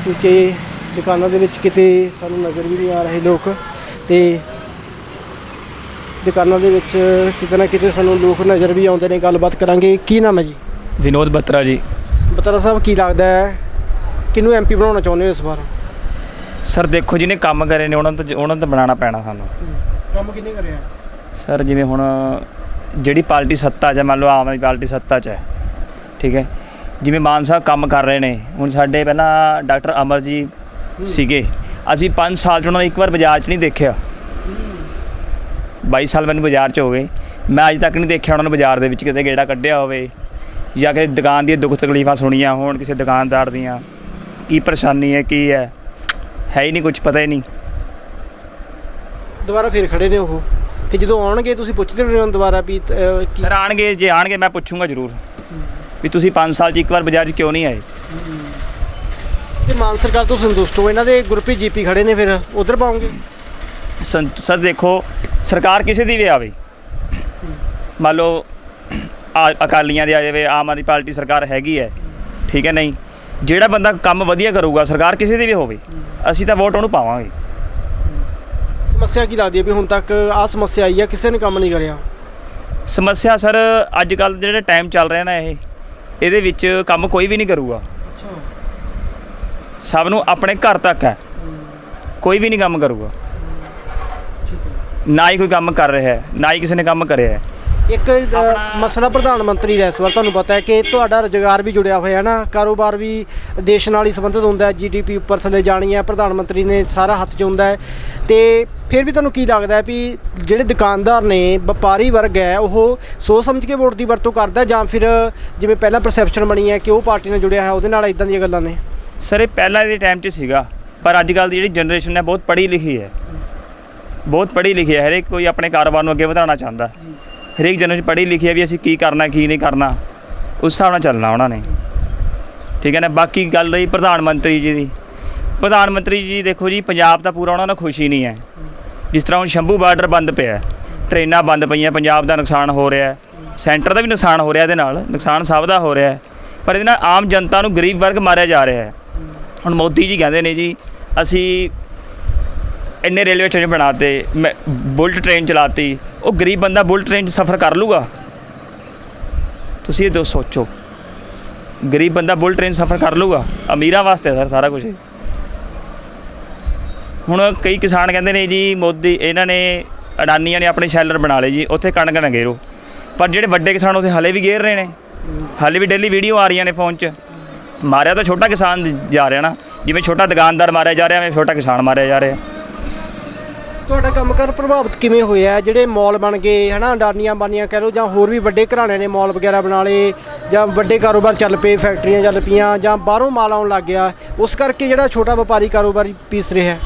ਕਿਉਂਕਿ ਦੁਕਾਨਾਂ ਦੇ ਵਿੱਚ ਕਿਤੇ ਸਾਨੂੰ ਨਜ਼ਰ ਵੀ ਨਹੀਂ ਆ ਰਹੇ ਲੋਕ ਤੇ ਦੁਕਾਨਾਂ ਦੇ ਵਿੱਚ ਕਿਤੇ ਨਾ ਕਿਤੇ ਸਾਨੂੰ ਲੋਕ ਨਜ਼ਰ ਵੀ ਆਉਂਦੇ ਨੇ ਗੱਲਬਾਤ ਕਰਾਂਗੇ। ਕੀ ਨਾਮ ਹੈ ਜੀ? ਵਿਨੋਦ ਬੱਤਰਾ ਜੀ। ਬਤਰਾ ਸਾਹਿਬ ਕੀ ਲੱਗਦਾ ਹੈ? ਕਿਹਨੂੰ ਐਮਪੀ ਬਣਾਉਣਾ ਚਾਹੁੰਦੇ ਹੋ ਇਸ ਵਾਰ? ਸਰ ਦੇਖੋ ਜਿਹਨੇ ਕੰਮ ਕਰੇ ਨੇ ਉਹਨਾਂ ਤਾਂ ਉਹਨਾਂ ਤਾਂ ਬਣਾਉਣਾ ਪੈਣਾ ਸਾਨੂੰ। ਕੰਮ ਕਿੰਨੇ ਕਰਿਆ? ਸਰ ਜਿਵੇਂ ਹੁਣ ਜਿਹੜੀ ਪਾਰਟੀ ਸੱਤਾ 'ਚ ਹੈ ਮੰਨ ਲਓ ਆਮ ਆਦਮੀ ਪਾਰਟੀ ਸੱਤਾ 'ਚ ਹੈ ਠੀਕ ਹੈ। ਜਿਵੇਂ ਮਾਨ ਸਾਹਿਬ ਕੰਮ ਕਰ ਰਹੇ ਨੇ ਹੁਣ ਸਾਡੇ ਪਹਿਲਾਂ ਡਾਕਟਰ ਅਮਰ ਜੀ ਸੀਗੇ। ਅਸੀਂ 5 ਸਾਲ 'ਚ ਉਹਨਾਂ ਨੂੰ ਇੱਕ ਵਾਰ ਬਾਜ਼ਾਰ 'ਚ ਨਹੀਂ ਦੇਖਿਆ। 22 ਸਾਲ ਮੈਨੂੰ ਬਾਜ਼ਾਰ 'ਚ ਹੋ ਗਏ। ਮੈਂ ਅੱਜ ਤੱਕ ਨਹੀਂ ਦੇਖਿਆ ਉਹਨਾਂ ਨੂੰ ਬਾਜ਼ਾਰ ਦੇ ਵਿੱਚ ਕਿਤੇ ਗੇੜਾ ਕੱਢਿਆ ਹੋਵੇ ਜਾਂ ਕਿ ਦੁਕਾਨ ਦੀਆਂ ਦੁੱਖ ਤਕਲੀਫਾਂ ਸੁਣੀਆਂ ਹੋਣ ਕਿਸੇ ਦੁਕਾਨਦਾਰ ਦੀਆਂ। ਕੀ ਪਰੇਸ਼ਾਨੀ ਹੈ ਕੀ ਹੈ? ਹੈ ਹੀ ਨਹੀਂ ਕੁਝ ਪਤਾ ਹੀ ਨਹੀਂ। ਦੁਬਾਰਾ ਫੇਰ ਖੜੇ ਨੇ ਉਹ। ਫਿਰ ਜਦੋਂ ਆਉਣਗੇ ਤੁਸੀਂ ਪੁੱਛਦੇ ਰਹੇ ਹੋ ਦੁਬਾਰਾ ਵੀ ਸਰ ਆਣਗੇ ਜੇ ਆਣਗੇ ਮੈਂ ਪੁੱਛੂੰਗਾ ਜ਼ਰੂਰ। ਵੀ ਤੁਸੀਂ 5 ਸਾਲ 'ਚ ਇੱਕ ਵਾਰ ਬਾਜ਼ਾਰ 'ਚ ਕਿਉਂ ਨਹੀਂ ਆਏ? ਤੇ ਮਾਨ ਸਰਕਾਰ ਤੋਂ ਸੰਤੁਸ਼ਟ ਹੋ? ਇਹਨਾਂ ਦੇ ਗੁਰਪ੍ਰੀਤ ਜੀਪੀ ਖੜੇ ਨੇ ਫਿਰ। ਉਧਰ ਪਾਉਂਗੇ ਸਰ ਦੇਖੋ ਸਰਕਾਰ ਕਿਸੇ ਦੀ ਵੀ ਆਵੇ। ਮੰਨ ਲਓ ਆ- ਅਕਾਲੀਆਂ ਦੀ ਆ ਜਾਵੇ ਆਮ ਆਦਮੀ ਪਾਰਟੀ ਸਰਕਾਰ ਹੈਗੀ ਹੈ। ਠੀਕ ਹੈ ਨਹੀਂ? ਜਿਹੜਾ ਬੰਦਾ ਕੰਮ ਵਧੀਆ ਕਰੂਗਾ ਸਰਕਾਰ ਕਿਸੇ ਦੀ ਵੀ ਹੋਵੇ ਅਸੀਂ ਤਾਂ ਵੋਟ ਉਹਨੂੰ ਪਾਵਾਂਗੇ। ਸਮੱਸਿਆ ਕੀ ਲੱਗਦੀ ਹੈ ਵੀ ਹੁਣ ਤੱਕ ਆ ਸਮੱਸਿਆ ਆਈ ਆ ਕਿਸੇ ਨੇ ਕੰਮ ਨਹੀਂ ਕਰਿਆ? ਸਮੱਸਿਆ ਸਰ ਅੱਜ ਕੱਲ ਜਿਹੜਾ ਟਾਈਮ ਚੱਲ ਰਿਹਾ ਨਾ ਇਹ ਇਹਦੇ ਵਿੱਚ ਕੰਮ ਕੋਈ ਵੀ ਨਹੀਂ ਕਰੂਗਾ। ਅੱਛਾ। ਸਭ ਨੂੰ ਆਪਣੇ ਘਰ ਤੱਕ ਹੈ। ਕੋਈ ਵੀ ਨਹੀਂ ਕੰਮ ਕਰੂਗਾ। ਨਾ ਹੀ ਕੋਈ ਕੰਮ ਕਰ ਰਿਹਾ ਹੈ ਨਾ ਹੀ ਕਿਸੇ ਨੇ ਕੰਮ ਕਰਿਆ ਹੈ। ਇੱਕ ਅ, ਮਸਲਾ ਪ੍ਰਧਾਨ ਮੰਤਰੀ ਦਾ ਇਸ ਵਾਰ ਤੁਹਾਨੂੰ ਪਤਾ ਹੈ ਕਿ ਤੁਹਾਡਾ ਰੁਜ਼ਗਾਰ ਵੀ ਜੁੜਿਆ ਹੋਇਆ ਹੈ ਨਾ ਕਾਰੋਬਾਰ ਵੀ ਦੇਸ਼ ਨਾਲ ਹੀ ਸੰਬੰਧਿਤ ਹੁੰਦਾ ਹੈ ਜੀਡੀਪੀ ਉੱਪਰ ਥੱਲੇ ਜਾਣੀ ਹੈ ਪ੍ਰਧਾਨ ਮੰਤਰੀ ਨੇ ਸਾਰਾ ਹੱਥ 'ਚ ਹੁੰਦਾ ਹੈ। ਤੇ ਫਿਰ ਵੀ ਤੁਹਾਨੂੰ ਕੀ ਲੱਗਦਾ ਹੈ ਵੀ ਜਿਹੜੇ ਦੁਕਾਨਦਾਰ ਨੇ ਵਪਾਰੀ ਵਰਗ ਹੈ ਉਹ ਸੋਚ ਸਮਝ ਕੇ ਵੋਟ ਦੀ ਵਰਤੋਂ ਕਰਦਾ ਹੈ ਜਾਂ ਫਿਰ ਜਿਵੇਂ ਪਹਿਲਾਂ ਪਰਸੈਪਸ਼ਨ ਬਣੀ ਹੈ ਕਿ ਉਹ ਪਾਰਟੀ ਨਾਲ ਜੁੜਿਆ ਹੈ ਉਹਦੇ ਨਾਲ ਇਦਾਂ ਦੀਆਂ ਗੱਲਾਂ ਨੇ? ਸਰ ਇਹ ਪਹਿਲਾਂ ਦੇ ਟਾਈਮ 'ਚ ਸੀਗਾ ਪਰ ਅੱਜ ਕੱਲ ਦੀ ਜਿਹੜੀ ਜਨਰੇਸ਼ਨ ਹੈ ਬਹੁਤ ਪੜ੍ਹੀ ਲਿਖੀ ਹੈ। ਬਹੁਤ ਪੜ੍ਹੀ ਲਿਖੀ ਹੈ ਹਰੇਕ ਕੋਈ ਆਪਣੇ ਕਾਰੋਬਾਰ ਨੂੰ ਅੱਗੇ ਵਧਾਉਣਾ ਚਾਹੁੰਦਾ। ਹਰੇਕ ਜਨਰੇਸ਼ਨ ਪੜ੍ਹੀ ਲਿਖੀ ਹੈ ਵੀ ਅਸੀਂ ਕੀ ਕਰਨਾ ਕੀ ਨਹੀਂ ਕਰਨਾ। ਉਸ ਹਿਸਾਬ ਨਾਲ ਚੱਲਣਾ ਉਹਨਾਂ ਨੇ। ਠੀਕ ਹੈ ਨਾ? ਬਾਕੀ ਗੱਲ ਰਹੀ ਪ੍ਰਧਾਨ ਮੰਤਰੀ ਜੀ ਦੀ। ਪ੍ਰਧਾਨ ਮੰਤਰੀ ਜੀ ਦੇਖੋ ਜੀ ਪੰਜਾਬ ਦਾ ਪੂਰਾ ਉਹਨਾਂ ਨੂੰ ਖੁਸ਼ੀ ਨਹੀਂ ਹੈ। ਜਿਸ ਤਰ੍ਹਾਂ ਹੁਣ ਸ਼ੰਭੂ ਬਾਰਡਰ ਬੰਦ ਪਿਆ ਹੈ, ਟ੍ਰੇਨਾਂ ਬੰਦ ਪਈਆਂ ਪੰਜਾਬ ਦਾ ਨੁਕਸਾਨ ਹੋ ਰਿਹਾ ਸੈਂਟਰ ਦਾ ਵੀ ਨੁਕਸਾਨ ਹੋ ਰਿਹਾ ਇਹਦੇ ਨਾਲ ਨੁਕਸਾਨ ਸਭ ਦਾ ਹੋ ਰਿਹਾ ਪਰ ਇਹਦੇ ਨਾਲ ਆਮ ਜਨਤਾ ਨੂੰ ਗਰੀਬ ਵਰਗ ਮਾਰਿਆ ਜਾ ਰਿਹਾ ਹੈ। ਹੁਣ ਮੋਦੀ ਜੀ ਕਹਿੰਦੇ ਨੇ ਜੀ, ਅਸੀਂ ਇੰਨੇ ਰੇਲਵੇ ਸਟੇਸ਼ਨ ਬਣਾਤੇ, ਮੈਂ ਬੁਲਟ ਟ੍ਰੇਨ ਚਲਾਤੀ, ਉਹ ਗਰੀਬ ਬੰਦਾ ਬੁਲਟ ਟ੍ਰੇਨ 'ਚ ਸਫ਼ਰ ਕਰ ਲੂਗਾ? ਤੁਸੀਂ ਇਹ ਦੋ ਸੋਚੋ, ਗਰੀਬ ਬੰਦਾ ਬੁਲਟ ਟ੍ਰੇਨ 'ਚ ਸਫ਼ਰ ਕਰ ਲੂਗਾ? ਅਮੀਰਾਂ ਵਾਸਤੇ ਸਰ ਸਾਰਾ ਕੁਝ ਹੁਣ ਕਈ ਕਿਸਾਨ ਕਹਿੰਦੇ ਨੇ ਜੀ, ਮੋਦੀ, ਇਹਨਾਂ ਨੇ ਅਡਾਨੀਆਂ ਨੇ ਆਪਣੇ ਸ਼ੈਲਰ ਬਣਾ ਲਏ ਜੀ, ਉੱਥੇ ਕਣਕ ਨਾ ਗੇਰੋ। ਪਰ ਜਿਹੜੇ ਵੱਡੇ ਕਿਸਾਨ ਉੱਥੇ ਹਲੇ ਵੀ ਗੇਰ ਰਹੇ ਨੇ, ਹਲੇ ਵੀ ਡੇਲੀ ਵੀਡੀਓ ਆ ਰਹੀਆਂ ਨੇ ਫੋਨ 'ਚ। ਮਾਰਿਆ ਤਾਂ ਛੋਟਾ ਕਿਸਾਨ ਜਾ ਰਿਹਾ ਨਾ ਜਿਵੇਂ ਛੋਟਾ ਦੁਕਾਨਦਾਰ ਮਾਰਿਆ ਜਾ ਰਿਹਾ ਐਵੇਂ ਛੋਟਾ ਕਿਸਾਨ ਮਾਰਿਆ ਜਾ ਰਿਹਾ। ਤੁਹਾਡਾ ਕੰਮਕਾਰ ਪ੍ਰਭਾਵਿਤ ਕਿਵੇਂ ਹੋਇਆ? ਜਿਹੜੇ ਮਾਲ ਬਣ ਗਏ ਹਨਾ ਅਡਾਨੀਆਂ ਬਾਨੀਆਂ ਕਹਿ ਲਓ ਜਾਂ ਹੋਰ ਵੀ ਵੱਡੇ ਘਰਾਣਿਆਂ ਨੇ ਮਾਲ ਵਗੈਰਾ ਬਣਾ ਲਏ ਜਾਂ ਵੱਡੇ ਕਾਰੋਬਾਰ ਚੱਲ ਪਏ ਫੈਕਟਰੀਆਂ ਚੱਲ ਪਈਆਂ ਜਾਂ ਬਾਹਰੋਂ ਮਾਲ ਆਉਣ ਲੱਗ ਗਿਆ ਉਸ ਕਰਕੇ ਜਿਹੜਾ ਛੋਟਾ ਵਪਾਰੀ ਕਾਰੋਬਾਰੀ ਪੀਸ ਰਿਹਾ ਹੈ?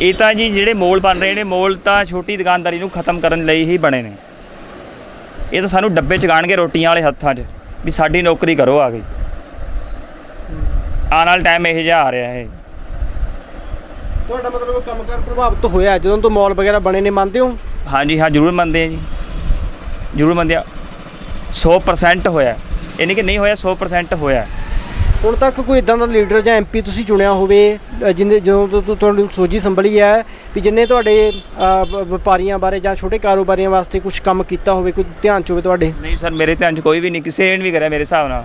ਇਹ ਤਾਂ ਜੀ ਜਿਹੜੇ ਮੋਲ ਬਣ ਰਹੇ ਨੇ ਮੋਲ ਤਾਂ ਛੋਟੀ ਦੁਕਾਨਦਾਰੀ ਨੂੰ ਖਤਮ ਕਰਨ ਲਈ ਹੀ ਬਣੇ ਨੇ। ਇਹ ਤਾਂ ਸਾਨੂੰ ਡੱਬੇ ਚਗਾਣਗੇ ਰੋਟੀਆਂ ਵਾਲੇ ਹੱਥਾਂ 'ਚ ਵੀ ਸਾਡੀ ਨੌਕਰੀ ਕਰੋ ਆ ਗਈ ਆਉਣ ਵਾਲਾ ਟਾਈਮ ਇਹ ਜਿਹਾ ਆ ਰਿਹਾ ਹੈ ਤੁਹਾਡਾ ਮਤਲਬ ਕੰਮਕਾਰ ਪ੍ਰਭਾਵਿਤ ਹੋਇਆ ਜਦੋਂ ਤੋਂ ਮਾਲ ਵਗੈਰਾ ਬਣੇ ਨੇ ਮੰਨਦੇ ਹੋ? ਹਾਂਜੀ ਹਾਂ ਜ਼ਰੂਰ ਮੰਨਦੇ ਆ ਜੀ। ਜ਼ਰੂਰ ਮੰਨਦੇ ਆ। 100% ਹੋਇਆ। ਇਹ ਨਹੀਂ ਕਿ ਨਹੀਂ ਹੋਇਆ 100% ਹੋਇਆ। ਹੁਣ ਤੱਕ ਕੋਈ ਇਦਾਂ ਦਾ ਲੀਡਰ ਜਾਂ ਐਮਪੀ ਤੁਸੀਂ ਚੁਣਿਆ ਹੋਵੇ ਜਿੰਦੇ ਜਦੋਂ ਤੋਂ ਤੁਹਾਨੂੰ ਸੋਝੀ ਸੰਭਲੀ ਹੈ ਵੀ ਜਿੰਨੇ ਤੁਹਾਡੇ ਵਪਾਰੀਆਂ ਬਾਰੇ ਜਾਂ ਛੋਟੇ ਕਾਰੋਬਾਰੀਆਂ ਵਾਸਤੇ ਕੁਝ ਕੰਮ ਕੀਤਾ ਹੋਵੇ ਕੋਈ ਧਿਆਨ ਚ ਹੋਵੇ ਤੁਹਾਡੇ? ਨਹੀਂ ਸਰ ਮੇਰੇ ਧਿਆਨ 'ਚ ਕੋਈ ਵੀ ਨਹੀਂ ਕਿਸੇ ਨੇ ਵੀ ਕਰਿਆ ਮੇਰੇ ਹਿਸਾਬ ਨਾਲ।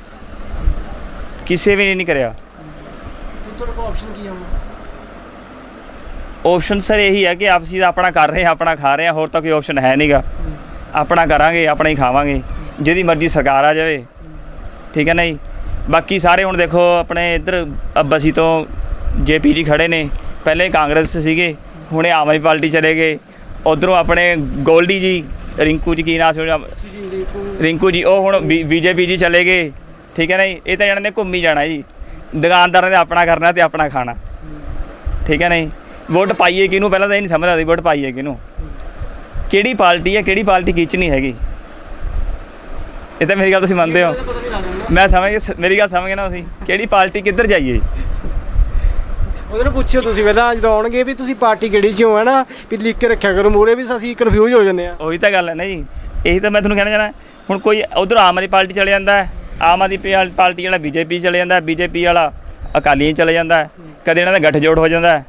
ਕਿਸੇ ਵੀ ਨੇ ਨਹੀਂ ਕਰਿਆ। ਤੁਹਾਡੇ ਕੋਲ ਆਪਸ਼ਨ ਕੀ ਹੋਣਾ? ਆਪਸ਼ਨ ਸਰ ਇਹੀ ਹੈ ਕਿ ਆਪਸੀ ਦਾ ਆਪਣਾ ਕਰ ਰਹੇ ਹਾਂ ਆਪਣਾ ਖਾ ਰਹੇ ਹਾਂ ਹੋਰ ਤਾਂ ਕੋਈ ਆਪਸ਼ਨ ਹੈ ਨਹੀਂਗਾ ਆਪਣਾ ਕਰਾਂਗੇ ਆਪਣਾ ਹੀ ਖਾਵਾਂਗੇ ਜਿਹਦੀ ਮਰਜ਼ੀ ਸਰਕਾਰ ਆ ਜਾਵੇ। ਠੀਕ ਹੈ ਨਾ ਜੀ? ਬਾਕੀ ਸਾਰੇ ਹੁਣ ਦੇਖੋ ਆਪਣੇ ਇੱਧਰ ਅੱਬਾਸੀ ਤੋਂ ਜੇਪੀ ਜੀ ਖੜੇ ਨੇ। ਪਹਿਲੇ ਕਾਂਗਰਸ ਸੀਗੇ ਹੁਣੇ ਆਮ ਆਦਮੀ ਪਾਰਟੀ ਚਲੇ ਗਏ। ਉਧਰੋਂ ਆਪਣੇ ਗੋਲਡੀ ਜੀ ਰਿੰਕੂ ਜੀ ਕੀ ਨਾਮ ਸੀ? ਰਿੰਕੂ ਜੀ ਉਹ ਹੁਣ ਬੀਜੇਪੀ ਜੀ ਚਲੇ ਗਏ। ਠੀਕ ਹੈ ਨਾ ਜੀ? ਇਹ ਤਾਂ ਜਾਣਦੇ ਘੁੰਮੀ ਜਾਣਾ ਜੀ। ਦੁਕਾਨਦਾਰਾਂ ਦੇ ਆਪਣਾ ਕਰਨਾ ਤੇ ਆਪਣਾ ਖਾਣਾ। ਠੀਕ ਹੈ ਨਾ ਜੀ ਵੋਟ ਪਾਈਏ ਕਿਹਨੂੰ? ਪਹਿਲਾਂ ਤਾਂ ਇਹ ਨਹੀਂ ਸਮਝ ਆਦੀ ਵੋਟ ਪਾਈਏ ਕਿਹਨੂੰ। ਕਿਹੜੀ ਪਾਰਟੀ ਹੈ ਕਿਹੜੀ ਪਾਰਟੀ ਕਿਚ ਨਹੀਂ ਹੈਗੀ। ਇਹ ਤਾਂ ਮੇਰੀ ਗੱਲ ਤੁਸੀਂ ਮੰਨਦੇ ਹੋ। ਮੈਂ ਸਮਝ ਗਿਆ ਮੇਰੀ ਗੱਲ ਸਮਝ ਗਏ ਨਾ ਤੁਸੀਂ। ਕਿਹੜੀ ਪਾਰਟੀ ਕਿੱਧਰ ਜਾਈਏ? ਉਹਨਾਂ ਨੂੰ ਪੁੱਛਿਓ ਤੁਸੀਂ ਪਹਿਲਾਂ ਜਦੋਂ ਆਉਣਗੇ ਵੀ ਤੁਸੀਂ ਪਾਰਟੀ ਕਿਹੜੀ ਚੋਂ ਹੈ ਨਾ? ਵੀ ਲਿਖ ਕੇ ਰੱਖਿਆ ਕਰੋ ਮੂਰੇ ਵੀ ਅਸੀਂ ਕਨਫਿਊਜ਼ ਹੋ ਜਾਂਦੇ ਆ ਉਹੀ ਤਾਂ ਗੱਲ ਹੈ ਨਾ ਜੀ। ਇਹੀ ਤਾਂ ਮੈਂ ਤੁਹਾਨੂੰ ਕਹਿਣਾ ਚਾਹਣਾ ਹੁਣ ਕੋਈ ਉਧਰ ਆਮ ਆਦਮੀ ਪਾਰਟੀ ਚਲੇ ਜਾਂਦਾ ਹੈ। ਆਮ ਆਦਮੀ ਪਾ- ਪਾਰਟੀ ਵਾਲਾ ਬੀਜੇਪੀ ਚਲੇ ਜਾਂਦਾ ਬੀਜੇਪੀ ਵਾਲਾ ਅਕਾਲੀਆਂ 'ਚ ਚਲੇ ਜਾਂਦਾ ਹੈ। ਕਦੇ ਇਹਨਾਂ ਦਾ ਗੱਠਜੋੜ ਹੋ ਜਾਂਦਾ ਹੈ।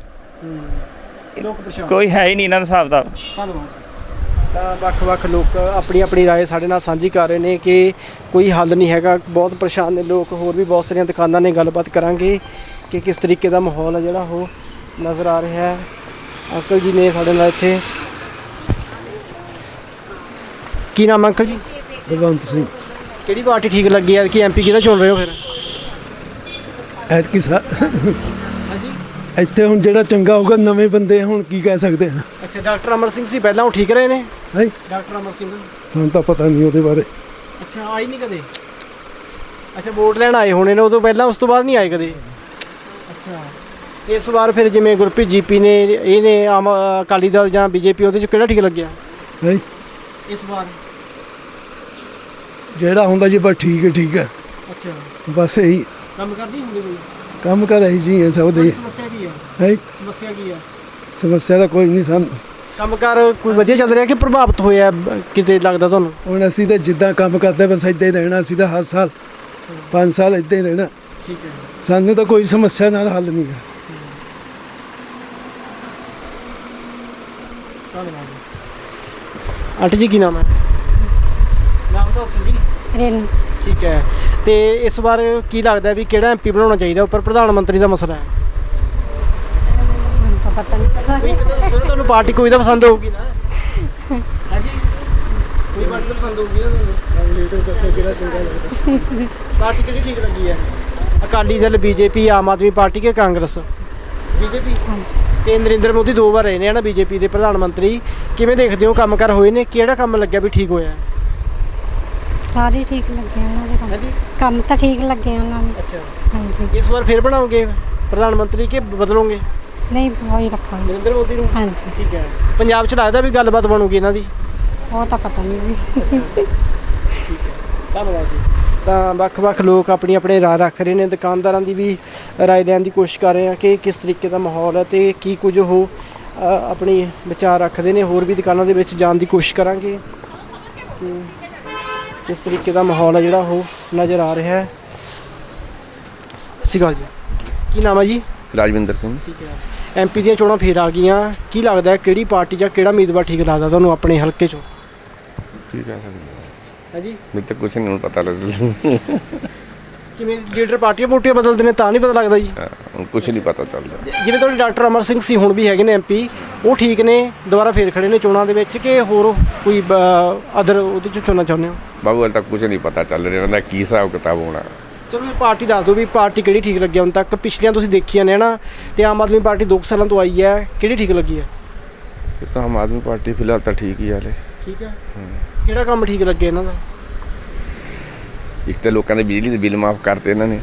ਲੋਕ ਪਰੇਸ਼ਾਨ ਕੋਈ ਹੈ ਹੀ ਨਹੀਂ ਇਹਨਾਂ ਦਾ ਹਿਸਾਬ ਤਾਂ ਧੰਨਵਾਦ ਤਾਂ ਵੱਖ-ਵੱਖ ਲੋਕ ਆਪਣੀ ਆਪਣੀ رائے ਸਾਡੇ ਨਾਲ ਸਾਂਝੀ ਕਰ ਰਹੇ ਨੇ ਕਿ ਕੋਈ ਹੱਲ ਨਹੀਂ ਹੈਗਾ ਬਹੁਤ ਪਰੇਸ਼ਾਨ ਨੇ ਲੋਕ ਹੋਰ ਵੀ ਬਹੁਤ ਸਾਰੀਆਂ ਦੁਕਾਨਾਂ ਨੇ ਗੱਲਬਾਤ ਕਰਾਂਗੇ ਕਿ ਕਿਸ ਤਰੀਕੇ ਦਾ ਮਾਹੌਲ ਹੈ ਜਿਹੜਾ ਉਹ ਨਜ਼ਰ ਆ ਰਿਹਾ ਹੈ ਅੰਕਲ ਜੀ ਨੇ ਸਾਡੇ ਨਾਲ ਇੱਥੇ ਕੀ ਨਾਮ ਹੈ ਅੰਕਲ ਜੀ ਬਲਵੰਤ ਸਿੰਘ ਕਿਹੜੀ ਪਾਰਟੀ ਠੀਕ ਲੱਗੀ? ਹੈ ਕਿ ਐਮਪੀ ਕਿਹਦਾ ਚੁਣ ਰਹੇ ਹੋ ਫਿਰ? ਐਤਕੀ ਸਾ ਇੱਥੇ ਹੁਣ ਜਿਹੜਾ ਚੰਗਾ ਹੋਊਗਾ ਨਵੇਂ ਬੰਦੇ ਹੁਣ ਕੀ ਕਹਿ ਸਕਦੇ ਹਾਂ। ਅੱਛਾ ਡਾਕਟਰ ਅਮਰ ਸਿੰਘ ਸੀ ਪਹਿਲਾਂ ਉਹ ਠੀਕ ਰਹੇ ਨੇ? ਹੈ ਡਾਕਟਰ ਅਮਰ ਸਿੰਘ। ਸਾਨੂੰ ਤਾਂ ਪਤਾ ਨਹੀਂ ਉਹਦੇ ਬਾਰੇ। ਅੱਛਾ ਆਈ ਨਹੀਂ ਕਦੇ? ਅੱਛਾ ਵੋਟ ਲੈਣ ਆਏ ਹੋਣੇ ਨੇ ਉਦੋਂ ਪਹਿਲਾਂ ਉਸ ਤੋਂ ਬਾਅਦ ਨਹੀਂ ਆਏ ਕਦੇ? ਅੱਛਾ ਇਸ ਵਾਰ ਫਿਰ ਜਿਵੇਂ ਗੁਰਪ੍ਰੀਤ ਜੀਪੀ ਨੇ ਇਹਨੇ ਆਮ ਅਕਾਲੀ ਦਲ ਜਾਂ ਬੀਜੇਪੀ ਉਹਦੇ ਚ ਕਿਹੜਾ ਠੀਕ ਲੱਗਿਆ? ਹੈ ਇਸ ਵਾਰ? ਜਿਹੜਾ ਹੁੰਦਾ ਜੀ ਬਸ ਠੀਕ ਹੈ ਠੀਕ ਹੈ। ਅੱਛਾ। ਬਸ ਇਹੀ। ਕੰਮ ਕਰਦੀ ਹੁੰਦੀ ਕੋਈ? ਕੰਮ ਕਰ ਰਹੀ ਜੀ ਇਹ ਸਭ ਦੇ। ਸਮੱਸਿਆ ਕੀ ਹੈ? ਹੈ? ਸਮੱਸਿਆ ਕੀ ਹੈ? ਸਮੱਸਿਆ ਦਾ ਕੋਈ ਨਹੀਂ ਸਾਨੂੰ। ਕੰਮ ਕਰ ਕੋਈ ਵਧੀਆ ਚੱਲ ਰਿਹਾ ਕਿ ਪ੍ਰਭਾਵਿਤ ਹੋਇਆ ਕਿਤੇ ਲੱਗਦਾ ਤੁਹਾਨੂੰ? ਹੁਣ ਅਸੀਂ ਤਾਂ ਜਿੱਦਾਂ ਕੰਮ ਕਰਦੇ ਬਸ ਇੱਦਾਂ ਹੀ ਰਹਿਣਾ ਅਸੀਂ ਤਾਂ ਹਰ ਸਾਲ 5 ਸਾਲ ਇੱਦਾਂ ਹੀ ਰਹਿਣਾ। ਠੀਕ ਹੈ। ਸਾਨੂੰ ਤਾਂ ਕੋਈ ਸਮੱਸਿਆ ਨਾਲ ਹੱਲ ਨਹੀਂ ਹੈ। ਧੰਨਵਾਦ। ਆਂਟੀ ਜੀ ਕੀ ਨਾਮ ਹੈ? ਰੇਨੂ। ਠੀਕ ਹੈ। ਤੇ ਇਸ ਵਾਰ ਕੀ ਲੱਗਦਾ ਵੀ ਕਿਹੜਾ ਐਮਪੀ ਬਣਾਉਣਾ ਚਾਹੀਦਾ ਉੱਪਰ ਪ੍ਰਧਾਨ ਮੰਤਰੀ ਦਾ ਮਸਲਾ? ਹੈ ਮੈਨੂੰ ਤਾਂ ਪਤਾ ਨਹੀਂ। ਕੋਈ ਇੱਕ ਤਾਂ ਦੱਸੋ ਨਾ ਤੁਹਾਨੂੰ ਪਾਰਟੀ ਕੋਈ ਤਾਂ ਪਸੰਦ ਹੋਊਗੀ ਨਾ। ਹਾਂਜੀ। ਕੋਈ ਪਾਰਟੀ ਤਾਂ ਪਸੰਦ ਹੋਊਗੀ ਨਾ ਤੁਹਾਨੂੰ। ਲੀਡਰ ਦੱਸੋ ਕਿਹੜਾ ਚੰਗਾ ਲੱਗਦਾ। ਪਾਰਟੀ ਕਿਹੜੀ ਠੀਕ ਲੱਗੀ ਹੈ? ਅਕਾਲੀ ਦਲ ਬੀਜੇਪੀ ਆਮ ਆਦਮੀ ਪਾਰਟੀ ਕੇ ਕਾਂਗਰਸ? ਬੀਜੇਪੀ। ਤੇ ਨਰਿੰਦਰ ਮੋਦੀ ਦੋ ਵਾਰ ਰਹੇ ਨੇ ਨਾ ਬੀਜੇਪੀ ਦੇ ਪ੍ਰਧਾਨ ਮੰਤਰੀ। ਕਿਵੇਂ ਦੇਖਦੇ ਹੋ? ਕੰਮ ਕਰ ਹੋਏ ਨੇ? ਕਿਹੜਾ ਕੰਮ ਲੱਗਿਆ ਵੀ ਠੀਕ ਹੋਇਆ? ਹੈ ਸਾਰੇ ਠੀਕ ਲੱਗੇ ਉਹਨਾਂ ਦੇ ਕੰਮ। ਹਾਂਜੀ। ਕੰਮ ਤਾਂ ਠੀਕ ਲੱਗੇ ਉਹਨਾਂ ਨੂੰ ਅੱਛਾ। ਹਾਂਜੀ। ਇਸ ਵਾਰ ਫਿਰ ਬਣਾਓਗੇ ਪ੍ਰਧਾਨ ਮੰਤਰੀ ਕਿ ਬਦਲੋਗੇ? ਨਹੀਂ ਉਹੀ ਰੱਖਾਂਗੇ। ਨਰਿੰਦਰ ਮੋਦੀ ਨੂੰ? ਹਾਂਜੀ। ਠੀਕ ਹੈ। ਪੰਜਾਬ 'ਚ ਲੱਗਦਾ ਵੀ ਗੱਲਬਾਤ ਬਣੂਗੀ ਇਹਨਾਂ ਦੀ? ਉਹ ਤਾਂ ਪਤਾ ਨਹੀਂ ਜੀ। ਧੰਨਵਾਦ ਜੀ। ਤਾਂ ਵੱਖ-ਵੱਖ ਲੋਕ ਆਪਣੀ ਆਪਣੇ ਰਾਏ ਰੱਖ ਰਹੇ ਨੇ। ਦੁਕਾਨਦਾਰਾਂ ਦੀ ਵੀ ਰਾਏ ਲੈਣ ਦੀ ਕੋਸ਼ਿਸ਼ ਕਰ ਰਹੇ ਆ ਕਿ ਕਿਸ ਤਰੀਕੇ ਦਾ ਮਾਹੌਲ ਹੈ ਤੇ ਕੀ ਕੁਝ ਉਹ ਅ, ਆਪਣੀ ਵਿਚਾਰ ਰੱਖਦੇ ਨੇ। ਹੋਰ ਵੀ ਦੁਕਾਨਾਂ ਦੇ ਵਿੱਚ ਜਾਣ ਦੀ ਕੋਸ਼ਿਸ਼ ਕਰਾਂਗੇ। ਕਿਸ ਤਰੀਕੇ ਦਾ ਮਾਹੌਲ ਹੈ ਜਿਹੜਾ ਉਹ ਨਜ਼ਰ ਆ ਰਿਹਾ ਹੈ। ਸਤਿ ਸ਼੍ਰੀ ਅਕਾਲ ਜੀ। ਕੀ ਨਾਮ ਹੈ ਜੀ? ਰਾਜਵਿੰਦਰ ਸਿੰਘ। ਠੀਕ ਹੈ। ਐਮਪੀ ਦੀਆਂ ਚੋਣਾਂ ਫੇਰ ਆ ਗਈਆਂ। ਕੀ ਲੱਗਦਾ ਹੈ ਕਿਹੜੀ ਪਾਰਟੀ ਜਾਂ ਕਿਹੜਾ ਉਮੀਦਵਾਰ ਠੀਕ ਲੱਗਦਾ ਤੁਹਾਨੂੰ ਆਪਣੇ ਹਲਕੇ 'ਚੋਂ? ਕੀ ਕਹਿ ਸਕਦੇ ਹੈ? ਜੀ ਮੈਨੂੰ ਤਾਂ ਕੁਝ ਨਹੀਂ ਪਤਾ ਲੱਗਦਾ। ਕਿਵੇਂ ਲੀਡਰ ਪਾਰਟੀਆਂ ਪੋਟੀਆਂ ਬਦਲਦੇ ਨੇ ਤਾਂ ਨਹੀਂ ਪਤਾ ਲੱਗਦਾ ਜੀ। ਕੁਝ ਨਹੀਂ ਪਤਾ ਚੱਲਦਾ। ਜਿਵੇਂ ਤੁਹਾਡੇ ਡਾਕਟਰ ਅਮਰ ਸਿੰਘ ਸੀ ਹੁਣ ਵੀ ਹੈਗੇ ਨੇ ਐਮਪੀ ਉਹ ਠੀਕ ਨੇ ਦੁਬਾਰਾ ਫੇਰ ਖੜੇ ਨੇ ਚੋਣਾਂ ਦੇ ਵਿੱਚ ਕਿ ਹੋਰ ਕੋਈ ਅਦਰ ਉਹਦੇ ਚ ਚੁਣਨਾ ਚਾਹੁੰਦੇ ਹੋ? ਬਾਬੂ ਹਾਲੇ ਤੱਕ ਕੁਝ ਨਹੀਂ ਪਤਾ ਚੱਲ ਰਿਹਾ ਉਹਦਾ ਕੀ ਹਿਸਾਬ ਕਿਤਾਬ ਹੋਣਾ। ਚਲੋ ਇਹ ਪਾਰਟੀ ਦੱਸ ਦਿਓ ਵੀ ਪਾਰਟੀ ਕਿਹੜੀ ਠੀਕ ਲੱਗੀ ਹੁਣ ਤੱਕ। ਪਿਛਲੀਆਂ ਤੁਸੀਂ ਦੇਖੀਆਂ ਨੇ ਨਾ ਤੇ ਆਮ ਆਦਮੀ ਪਾਰਟੀ 2 ਸਾਲਾਂ ਤੋਂ ਆਈ ਹੈ ਕਿਹੜੀ ਠੀਕ ਲੱਗੀ ਹੈ ਇਹ ਤਾਂ ਆਮ ਆਦਮੀ ਪਾਰਟੀ ਫਿਲਹਾਲ ਤਾਂ ਠੀਕ ਹੀ ਹਾਲੇ। ਠੀਕ ਹੈ। ਕਿਹੜਾ ਕੰਮ ਠੀਕ ਲੱਗਿਆ ਇਹਨਾਂ ਦਾ? ਇੱਕ ਤਾਂ ਲੋਕਾਂ ਦੇ ਬਿਜਲੀ ਦੇ ਬਿੱਲ ਮਾਫ ਕਰਤੇ ਇਹਨਾਂ ਨੇ।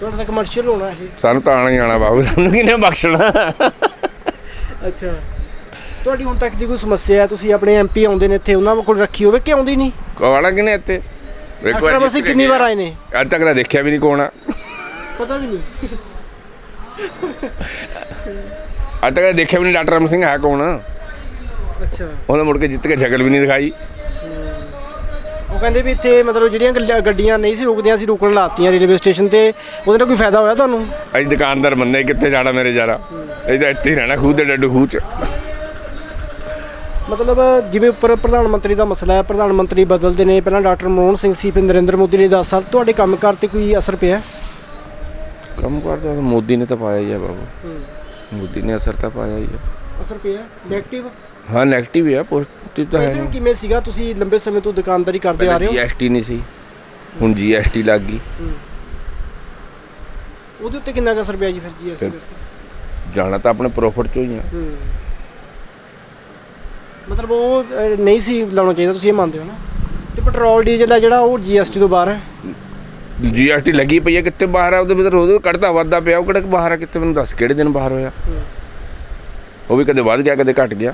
ਤੁਹਾਡਾ ਤਾਂ ਕਮਰਸ਼ੀਅਲ ਹੋਣਾ ਇਹ। ਸਾਨੂੰ ਤਾਂ ਆਣਾ ਹੀ ਆਣਾ ਬਾਬੂ ਸਾਨੂੰ ਕਿਹਨੇ ਬਖਸ਼ਣਾ? ਅੱਛਾ। ਤੁਹਾਡੀ ਹੁਣ ਤੱਕ ਦੀ ਕੋਈ ਸਮੱਸਿਆ ਹੈ? ਤੁਸੀਂ ਆਪਣੇ ਐਮਪੀ ਆਉਂਦੇ ਨੇ ਇੱਥੇ ਉਹਨਾਂ ਕੋਲ ਰੱਖੀ ਹੋਵੇ ਕਿ ਆਉਂਦੀ ਨਹੀਂ? ਕੋਣਾ ਕਿਨੇ ਇੱਥੇ? ਡਾਕਟਰ ਅਮਰ ਸਿੰਘ ਕਿੰਨੀ ਵਾਰ ਆਏ ਨੇ? ਅੱਜ ਤੱਕ ਤਾਂ ਦੇਖਿਆ ਵੀ ਨਹੀਂ ਕੋਣਾ ਪਤਾ ਵੀ ਨਹੀਂ। ਅੱਜ ਤੱਕ ਦੇਖਿਆ ਵੀ ਨਹੀਂ ਡਾਕਟਰ ਅਮਰ ਸਿੰਘ ਹੈ ਕੌਣ। ਅੱਛਾ। ਉਹਨੇ ਮੁੜ ਕੇ ਜਿੱਤ ਕੇ ਸ਼ਕਲ ਵੀ ਨਹੀਂ ਦਿਖਾਈ। ਉਹ ਕਹਿੰਦੇ ਵੀ ਇੱਥੇ ਮਤਲਬ ਜਿਹੜੀਆਂ ਗੱਲ- ਗੱਡੀਆਂ ਨਹੀਂ ਸੀ ਰੁਕਦੀਆਂ ਸੀ ਰੁਕਣ ਲਾਤੀਆਂ ਰੇਲਵੇ ਸਟੇਸ਼ਨ ਤੇ। ਉਹਦੇ ਨਾਲ ਕੋਈ ਫਾਇਦਾ ਹੋਇਆ ਤੁਹਾਨੂੰ? ਅਸੀਂ ਦੁਕਾਨਦਾਰ ਬੰਦੇ ਕਿੱਥੇ ਜਾਣਾ ਮੇਰੇ ਯਾਰਾ? ਅਸੀਂ ਤਾਂ ਇੱਥੇ ਹੀ ਰਹਿਣਾ ਖੂਹ ਦੇ ਡੱਡੂ ਖੂਹ ਚ। ਮਤਲਬ ਜਿਵੇਂ ਉੱਪਰ ਪ੍ਰਧਾਨ ਮੰਤਰੀ ਦਾ ਮਸਲਾ ਹੈ ਪ੍ਰਧਾਨ ਮੰਤਰੀ ਬਦਲਦੇ ਨੇ। ਪਹਿਲਾਂ ਡਾਕਟਰ ਮਨਮੋਹਨ ਸਿੰਘ ਸੀ ਫਿਰ ਨਰਿੰਦਰ ਮੋਦੀ ਨੇ 10 ਸਾਲ ਤੁਹਾਡੇ ਕੰਮਕਾਰ ਤੇ ਕੋਈ ਅਸਰ ਪਿਆ? ਕੰਮ ਕਰਦਾ ਤਾਂ ਮੋਦੀ ਨੇ ਤਾਂ ਪਾਇਆ ਹੀ ਆ ਬਾਬੂ। ਮੋਦੀ ਨੇ ਅਸਰ ਤਾਂ ਪਾਇਆ ਹੀ ਆ। ਅਸਰ ਪਿਆ? ਨੈਗੇਟਿਵ ਹਾਂ 네ਗੇਟਿਵ ਹੀ ਆ ਪੋਜ਼ਿਟਿਵ ਤਾਂ ਹੈ ਪਹਿਲਾਂ ਨਹੀਂ। ਕਿਵੇਂ ਸੀਗਾ? ਤੁਸੀਂ ਲੰਬੇ ਸਮੇਂ ਤੋਂ ਦੁਕਾਨਦਾਰੀ ਕਰਦੇ ਆ ਰਹੇ ਹੋ? ਜੀਐਸਟੀ ਨਹੀਂ ਸੀ। ਹੁਣ ਜੀਐਸਟੀ ਲੱਗ ਗਈ। ਉਹਦੇ ਉੱਤੇ ਕਿੰਨਾ ਕੁ ਅਸਰ ਪਿਆ ਜੀ ਫਿਰ ਜੀਐਸਟੀ ਜਾਣਾ ਤਾਂ ਆਪਣੇ ਪ੍ਰੋਫਿਟ ਚੋਂ ਹੀ ਆ। ਮਤਲਬ ਉਹ ਅਹ, ਨਹੀਂ ਸੀ ਲਾਉਣਾ ਚਾਹੀਦਾ ਤੁਸੀਂ ਇਹ ਮੰਨਦੇ ਹੋ ਨਾ? ਤੇ ਪੈਟਰੋਲ ਡੀਜ਼ਲ ਹੈ ਜਿਹੜਾ ਉਹ ਜੀਐਸਟੀ ਤੋਂ ਬਾਹਰ ਹੈ? ਜੀਐਸਟੀ ਲੱਗੀ ਪਈ ਹੈ ਕਿੱਥੇ ਬਾਹਰ ਆ? ਉਹਦੇ ਵਿੱਚ ਉਹਦੇ ਕੱਢਦਾ ਵੱਧਦਾ ਪਿਆ ਉਹ ਕਿਹੜਾ ਬਾਹਰ ਆ? ਕਿੱਥੇ? ਮੈਨੂੰ ਦੱਸ ਕਿਹੜੇ ਦਿਨ ਬਾਹਰ ਹੋਇਆ। ਉਹ ਵੀ ਕਦੇ ਵੱਧ ਗਿਆ ਕਦੇ ਘਟ ਗਿਆ।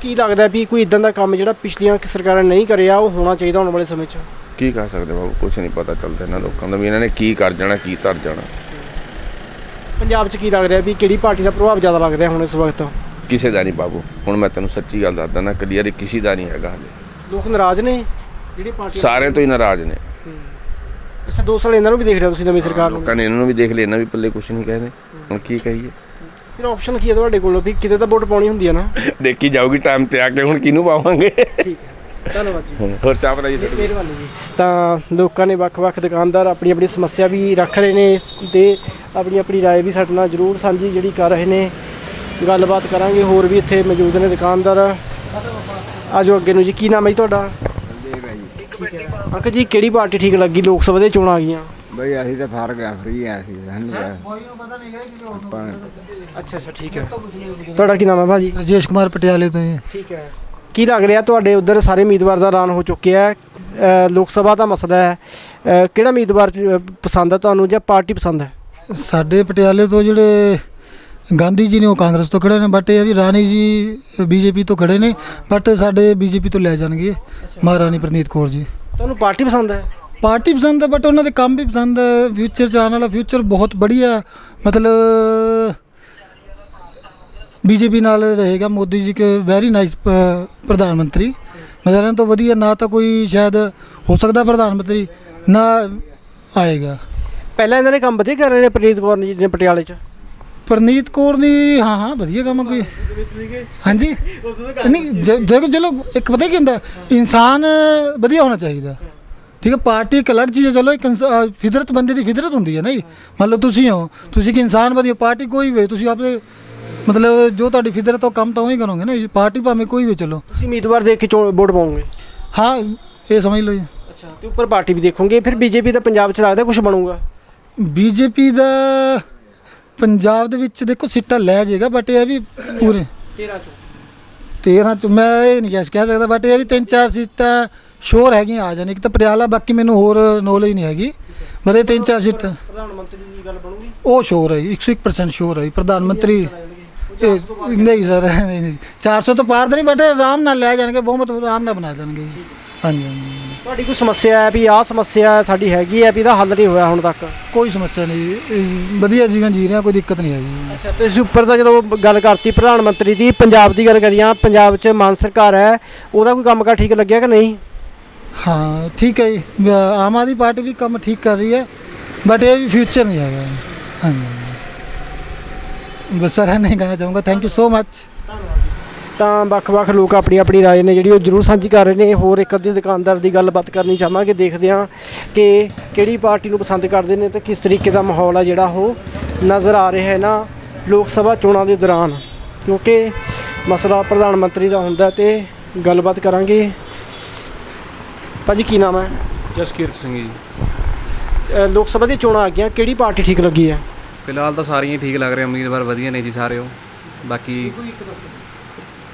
ਕੀ ਲੱਗਦਾ ਵੀ ਕੋਈ ਇਦਾਂ ਦਾ ਕੰਮ ਜਿਹੜਾ ਪਿਛਲੀਆਂ ਸਰਕਾਰਾਂ ਨਹੀਂ ਕਰਿਆ ਉਹ ਹੋਣਾ ਚਾਹੀਦਾ ਆਉਣ ਵਾਲੇ ਸਮੇਂ 'ਚ? ਕੀ ਕਹਿ ਸਕਦੇ ਬਾਬੂ ਕੁਝ ਨਹੀਂ ਪਤਾ ਚੱਲਦਾ ਇਹਨਾਂ ਲੋਕਾਂ ਦਾ ਵੀ ਇਹਨਾਂ ਨੇ ਕੀ ਕਰ ਜਾਣਾ ਕੀ ਧਰ ਜਾਣਾ। ਪੰਜਾਬ 'ਚ ਕੀ ਲੱਗ ਰਿਹਾ ਵੀ ਕਿਹੜੀ ਪਾਰਟੀ ਦਾ ਪ੍ਰਭਾਵ ਜ਼ਿਆਦਾ ਲੱਗ ਰਿਹਾ ਹੁਣ ਇਸ ਵਕਤ? ਕਿਸੇ ਦਾ ਨਹੀਂ ਬਾਬੂ ਹੁਣ ਮੈਂ ਤੈਨੂੰ ਸੱਚੀ ਗੱਲ ਦੱਸਦਾ ਨਾ ਕਲੀਅਰ ਕਿਸੇ ਦਾ ਨਹੀਂ ਹੈਗਾ ਹਲੇ ਲੋਕ ਨਾਰਾਜ਼ ਨੇ? ਜਿਹੜੀ ਪਾਰਟੀ ਸਾਰੇ ਤੋਂ ਹੀ ਨਾਰਾਜ਼ ਨੇ। ਅੱਛਾ ਦੋ ਸਾਲ ਇਹਨਾਂ ਨੂੰ ਵੀ ਦੇਖ ਰਿਹਾ ਤੁਸੀਂ ਨਵੀਂ ਸਰਕਾਰ ਨੂੰ? ਲੋਕਾਂ ਨੇ ਇਹਨਾਂ ਨੂੰ ਵੀ ਦੇਖ ਲਿਆ ਇਹਨਾਂ ਵੀ ਪੱਲੇ ਕੁਝ ਨਹੀਂ ਕਹਿੰਦੇ। ਹੁਣ ਕੀ ਕਹੀਏ? ਫਿਰ ਆਪਸ਼ਨ ਕੀ ਹੈ ਤੁਹਾਡੇ ਕੋਲ ਵੀ ਕਿਤੇ ਤਾਂ ਵੋਟ ਪਾਉਣੀ ਹੁੰਦੀ ਹੈ ਨਾ ਦੇਖੀ ਜਾਊਗੀ ਟਾਈਮ ਤੇ ਆ ਕੇ ਹੁਣ ਕਿਹਨੂੰ ਪਾਵਾਂਗੇ ਠੀਕ ਹੈ ਧੰਨਵਾਦ ਜੀ ਹੋਰ ਚਾਹ ਬਣਾਈ ਤੁਹਾਡੀ ਮਿਹਰਬਾਨੀ ਜੀ ਤਾਂ ਲੋਕਾਂ ਨੇ ਵੱਖ-ਵੱਖ ਦੁਕਾਨਦਾਰ ਆਪਣੀ ਆਪਣੀ ਸਮੱਸਿਆ ਵੀ ਰੱਖ ਰਹੇ ਨੇ ਇਸ ਤੇ ਆਪਣੀ ਆਪਣੀ رائے ਵੀ ਸਾਡੇ ਨਾਲ ਜ਼ਰੂਰ ਸਾਂਝੀ ਜਿਹੜੀ ਕਰ ਰਹੇ ਨੇ ਗੱਲਬਾਤ ਕਰਾਂਗੇ ਹੋਰ ਵੀ ਇੱਥੇ ਮੌਜੂਦ ਨੇ ਦੁਕਾਨਦਾਰ ਆਜੋ ਅੱਗੇ ਨੂੰ ਜੀ ਕੀ ਨਾਮ ਹੈ ਜੀ ਤੁਹਾਡਾ ਠੀਕ ਹੈ ਅੰਕਲ ਜੀ ਕਿਹੜੀ ਪਾਰਟੀ ਠੀਕ ਲੱਗੀ ਲੋਕ ਸਭਾ ਦੇ ਚੋਣਾਂ ਆ ਗਈਆਂ ਬਈ ਅਸੀਂ ਤਾਂ ਫਾਰ ਗਿਆ ਫਰੀ ਆ ਅਸੀਂ ਸਾਨੂੰ ਆਪਾਂ ਅੱਛਾ ਅੱਛਾ ਠੀਕ ਹੈ। ਤੁਹਾਡਾ ਕੀ ਨਾਮ ਹੈ ਭਾਜੀ? ਰਜੇਸ਼ ਕੁਮਾਰ ਪਟਿਆਲੇ ਤੋਂ ਜੀ। ਠੀਕ ਹੈ। ਕੀ ਲੱਗ ਰਿਹਾ ਤੁਹਾਡੇ ਉਧਰ? ਸਾਰੇ ਉਮੀਦਵਾਰ ਦਾ ਐਲਾਨ ਹੋ ਚੁੱਕਿਆ ਹੈ। ਲੋਕ ਸਭਾ ਦਾ ਮਸਲਾ ਹੈ। ਕਿਹੜਾ ਉਮੀਦਵਾਰ ਪਸੰਦ ਹੈ ਤੁਹਾਨੂੰ ਜਾਂ ਪਾਰਟੀ ਪਸੰਦ ਹੈ? ਸਾਡੇ ਪਟਿਆਲੇ ਤੋਂ ਜਿਹੜੇ ਗਾਂਧੀ ਜੀ ਨੇ ਉਹ ਕਾਂਗਰਸ ਤੋਂ ਖੜੇ ਨੇ ਬਟ ਇਹ ਵੀ ਰਾਣੀ ਜੀ ਬੀਜੇਪੀ ਤੋਂ ਖੜੇ ਨੇ ਬਟ ਸਾਡੇ ਬੀਜੇਪੀ ਤੋਂ ਲੈ ਜਾਣਗੇ ਮਹਾਰਾਣੀ ਪ੍ਰਨੀਤ ਕੌਰ ਜੀ। ਤੁਹਾਨੂੰ ਪਾਰਟੀ ਪਸੰਦ ਹੈ? ਪਾਰਟੀ ਪਸੰਦ ਹੈ ਬਟ ਉਹਨਾਂ ਦੇ ਕੰਮ ਵੀ ਪਸੰਦ ਹੈ। ਫਿਊਚਰ ਚ ਆਉਣ ਵਾਲਾ ਫਿਊਚਰ ਬਹੁਤ ਬੜੀਆ ਮਤਲਬ ਬੀਜੇਪੀ ਨਾਲ ਰਹੇਗਾ ਮੋਦੀ ਜੀ ਕੇ ਵੈਰੀ ਨਾਈਸ ਪ੍ਰਧਾਨ ਮੰਤਰੀ। ਮਤਲਬ ਤੋਂ ਵਧੀਆ ਨਾ ਤਾਂ ਕੋਈ ਸ਼ਾਇਦ ਹੋ ਸਕਦਾ ਪ੍ਰਧਾਨ ਮੰਤਰੀ ਨਾ ਆਏਗਾ। ਪਹਿਲਾਂ ਇਹਨਾਂ ਨੇ ਕੰਮ ਵਧੀਆ ਕਰ ਰਹੇ ਨੇ ਪ੍ਰੀਤ ਕੌਰ ਜੀ ਨੇ ਪਟਿਆਲੇ 'ਚ? ਪ੍ਰਨੀਤ ਕੌਰ ਦੀ ਹਾਂ ਹਾਂ ਵਧੀਆ ਕੰਮ ਕੋਈ। ਹਾਂਜੀ? ਨਹੀਂ ਦੇਖੋ ਚਲੋ ਇੱਕ ਪਤਾ ਕੀ ਹੁੰਦਾ? ਇਨਸਾਨ ਵਧੀਆ ਹੋਣਾ ਚਾਹੀਦਾ। ਠੀਕ ਹੈ ਪਾਰਟੀ ਇੱਕ ਅਲੱਗ ਚੀਜ਼ ਹੈ ਚਲੋ ਇੱਕ ਇਨਸਾ- ਅਹ ਫਿਤਰਤ ਬੰਦੇ ਦੀ ਫਿਤਰਤ ਹੁੰਦੀ ਹੈ ਨਾ ਜੀ। ਮੰਨ ਲਓ ਤੁਸੀਂ ਹੋ ਤੁਸੀਂ ਕਿ ਇਨਸਾਨ ਵਧੀਆ ਪਾਰਟੀ ਕੋਈ ਵੀ ਹੋਏ, ਤੁਸੀਂ ਆਪਣੇ ਮਤਲਬ ਜੋ ਤੁਹਾਡੀ ਫਿਤਰਤ ਉਹ ਕੰਮ ਤਾਂ ਉਹੀ ਕਰੋਗੇ ਨਾ ਜੀ। ਪਾਰਟੀ ਭਾਵੇਂ ਕੋਈ ਵੀ ਚਲੋ। ਤੁਸੀਂ ਉਮੀਦਵਾਰ ਦੇਖ ਕੇ ਵੋਟ ਪਾਉਂਗੇ ਹਾਂ ਇਹ ਸਮਝ ਲਓ ਜੀ। ਅੱਛਾ ਤੇ ਉੱਪਰ ਪਾਰਟੀ ਵੀ ਦੇਖੋਗੇ ਫਿਰ ਬੀਜੇਪੀ ਦਾ ਪੰਜਾਬ 'ਚ ਲੱਗਦਾ ਕੁਝ ਬਣੂਗਾ। ਬੀਜੇਪੀ ਦਾ ਪੰਜਾਬ ਦੇ ਵਿੱਚ ਦੇਖੋ ਸਿੱਟਾ ਲੈ ਜਾਏਗਾ ਬਟ ਇਹ ਵੀ ਪੂਰੇ। 13 'ਚ। 13 ਚ ਮੈਂ ਇਹ ਨਹੀਂ ਕਹਿ ਕਹਿ ਸਕਦਾ ਬਟ ਇਹ ਵੀ ਤਿੰਨ ਚਾਰ ਸੀਟਾਂ ਸ਼ੋਰ ਹੈਗੀਆਂ ਆ ਜਾਣ। ਇੱਕ ਤਾਂ ਪਟਿਆਲਾ ਬਾਕੀ ਮੈਨੂੰ ਹੋਰ ਨੌਲੇਜ ਨਹੀਂ ਹੈਗੀ। ਇਹ ਤਿੰਨ ਚਾਰ ਸੀਟਾਂ ਪ੍ਰਧਾਨ ਮੰਤਰੀ ਦੀ ਗੱਲ ਬਣੂਗੀ? ਉਹ ਸ਼ੋਰ ਹੈ ਜੀ, 101% ਸ਼ੋਰ ਹੈ ਜੀ। ਪ੍ਰਧਾਨ ਮੰਤਰੀ ਇਹ ਨਹੀਂ ਸਰ ਨਹੀਂ ਨਹੀਂ। 400 ਤੋਂ ਪਾਰ ਤਾਂ ਨਹੀਂ ਬਟ ਆਰਾਮ ਨਾਲ ਲੈ ਜਾਣਗੇ ਬਹੁਮਤ ਆਰਾਮ ਨਾਲ ਬਣਾ ਦੇਣਗੇ ਜੀ। ਹਾਂਜੀ ਹਾਂਜੀ ਤੁਹਾਡੀ ਕੋਈ ਸਮੱਸਿਆ ਹੈ ਵੀ ਆਹ ਸਮੱਸਿਆ ਸਾਡੀ ਹੈਗੀ ਹੈ ਵੀ ਇਹਦਾ ਹੱਲ ਨਹੀਂ ਹੋਇਆ ਹੁਣ ਤੱਕ? ਕੋਈ ਸਮੱਸਿਆ ਨਹੀਂ ਇਹ ਵਧੀਆ ਜੀਵਨ ਜੀ ਰਹੇ ਕੋਈ ਦਿੱਕਤ ਨਹੀਂ ਹੈਗੀ ਅੱਛਾ ਤੁਸੀਂ ਉੱਪਰ ਤਾਂ ਜਦੋਂ ਗੱਲ ਕਰਤੀ ਪ੍ਰਧਾਨ ਮੰਤਰੀ ਦੀ ਪੰਜਾਬ ਦੀ ਗੱਲ ਕਰੀਆਂ ਪੰਜਾਬ 'ਚ ਮਾਨ ਸਰਕਾਰ ਹੈ ਉਹਦਾ ਕੋਈ ਕੰਮਕਾਰ ਠੀਕ ਲੱਗਿਆ ਕਿ ਨਹੀਂ? ਹਾਂ, ਠੀਕ ਹੈ ਜੀ। ਆਮ ਆਦਮੀ ਪਾਰਟੀ ਵੀ ਕੰਮ ਠੀਕ ਕਰ ਰਹੀ ਹੈ ਬਟ ਇਹ ਵੀ ਫਿਊਚਰ ਨਹੀਂ ਹੈਗਾ। ਹਾਂਜੀ। ਬਸ ਸਰ ਨਹੀਂ ਕਹਿਣਾ ਚਾਹੂੰਗਾ ਥੈਂਕ ਯੂ ਸੋ ਮਚ ਤਾਂ ਵੱਖ-ਵੱਖ ਲੋਕ ਆਪਣੀ ਆਪਣੀ ਰਾਏ ਨੇ, ਜਿਹੜੀ ਉਹ ਜ਼ਰੂਰ ਸਾਂਝੀ ਕਰ ਰਹੇ ਨੇ। ਹੋਰ ਇੱਕ ਅੱਧੀ ਦੁਕਾਨਦਾਰ ਦੀ ਗੱਲਬਾਤ ਕਰਨੀ ਚਾਹਾਂਗੇ, ਦੇਖਦੇ ਹਾਂ ਕਿ ਕਿਹੜੀ ਪਾਰਟੀ ਨੂੰ ਪਸੰਦ ਕਰਦੇ ਨੇ ਤੇ ਕਿਸ ਤਰੀਕੇ ਦਾ ਮਾਹੌਲ ਆ ਜਿਹੜਾ ਉਹ ਨਜ਼ਰ ਆ ਰਿਹਾ ਹੈ ਨਾ ਲੋਕ ਸਭਾ ਚੋਣਾਂ ਦੇ ਦੌਰਾਨ। ਕਿਉਂਕਿ ਮਸਲਾ ਪ੍ਰਧਾਨ ਮੰਤਰੀ ਦਾ ਹੁੰਦਾ ਤੇ ਗੱਲਬਾਤ ਕਰਾਂਗੇ। ਭਾਜੀ ਕੀ ਨਾਮ ਹੈ? ਜਸਕੀਰਤ ਸਿੰਘ ਜੀ। ਅ, ਲੋਕ ਸਭਾ ਦੀਆਂ ਚੋਣਾਂ ਆ ਗਈਆਂ ਕਿਹੜੀ ਪਾਰਟੀ ਠੀਕ ਲੱਗੀ ਹੈ? ਫਿਲਹਾਲ ਤਾਂ ਸਾਰੀਆਂ ਹੀ ਠੀਕ ਲੱਗ ਰਹੇ ਉਮੀਦਵਾਰ ਵਧੀਆ ਨੇ ਜੀ ਸਾਰੇ ਉਹ। ਬਾਕੀ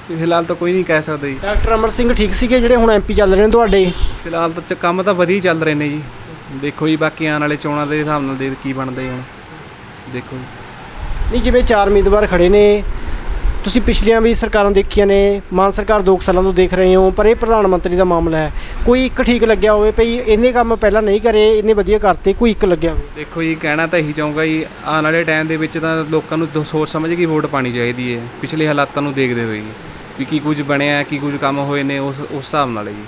ਫਿਲਹਾਲ ਤਾਂ ਕੋਈ ਨਹੀਂ ਕਹਿ ਸਕਦਾ ਜੀ। ਡਾਕਟਰ ਅਮਰ ਸਿੰਘ ਠੀਕ ਸੀਗੇ ਜਿਹੜੇ ਹੁਣ ਐਮਪੀ ਚੱਲ ਰਹੇ ਨੇ ਤੁਹਾਡੇ? ਫਿਲਹਾਲ ਤਾਂ ਚ- ਕੰਮ ਤਾਂ ਵਧੀਆ ਹੀ ਚੱਲ ਰਹੇ ਨੇ ਜੀ। ਦੇਖੋ ਜੀ ਬਾਕੀ ਆਉਣ ਵਾਲੇ ਚੋਣਾਂ ਦੇ ਹਿਸਾਬ ਨਾਲ ਦੇ ਕੀ ਬਣਦਾ ਜੀ ਹੁਣ। ਦੇਖੋ ਜੀ। ਨਹੀਂ ਜਿਵੇਂ ਚਾਰ ਉਮੀਦਵਾਰ ਖੜੇ ਨੇ ਤੁਸੀਂ ਪਿਛਲੀਆਂ ਵੀ ਸਰਕਾਰਾਂ ਦੇਖੀਆਂ ਨੇ ਮਾਨ ਸਰਕਾਰ 2 ਸਾਲਾਂ ਤੋਂ ਦੇਖ ਰਹੇ ਹੋ ਪਰ ਇਹ ਪ੍ਰਧਾਨ ਮੰਤਰੀ ਦਾ ਮਾਮਲਾ ਹੈ। ਕੋਈ ਇੱਕ ਠੀਕ ਲੱਗਿਆ ਹੋਵੇ ਭਈ ਇਹਨੇ ਕੰਮ ਪਹਿਲਾਂ ਨਹੀਂ ਕਰੇ ਇਹਨੇ ਵਧੀਆ ਕਰਤੇ ਕੋਈ ਇੱਕ ਲੱਗਿਆ ਹੋਵੇ? ਦੇਖੋ ਜੀ ਕਹਿਣਾ ਤਾਂ ਇਹੀ ਚਾਹੂੰਗਾ ਜੀ ਆਉਣ ਵਾਲੇ ਟਾਈਮ ਦੇ ਵਿੱਚ ਤਾਂ ਲੋਕਾਂ ਨੂੰ ਸੋਚ ਸਮਝ ਕੇ ਵੋਟ ਪਾਣੀ ਚਾਹੀਦੀ ਹੈ। ਪਿਛਲੇ ਹਾਲਾਤਾਂ ਨੂੰ ਦੇਖਦੇ ਹੋਏ ਜੀ ਵੀ ਕੀ ਕੁਝ ਬਣਿਆ ਕੀ ਕੁਝ ਕੰਮ ਹੋਏ ਨੇ ਉਸ ਉਸ ਹਿਸਾਬ ਨਾਲ ਜੀ।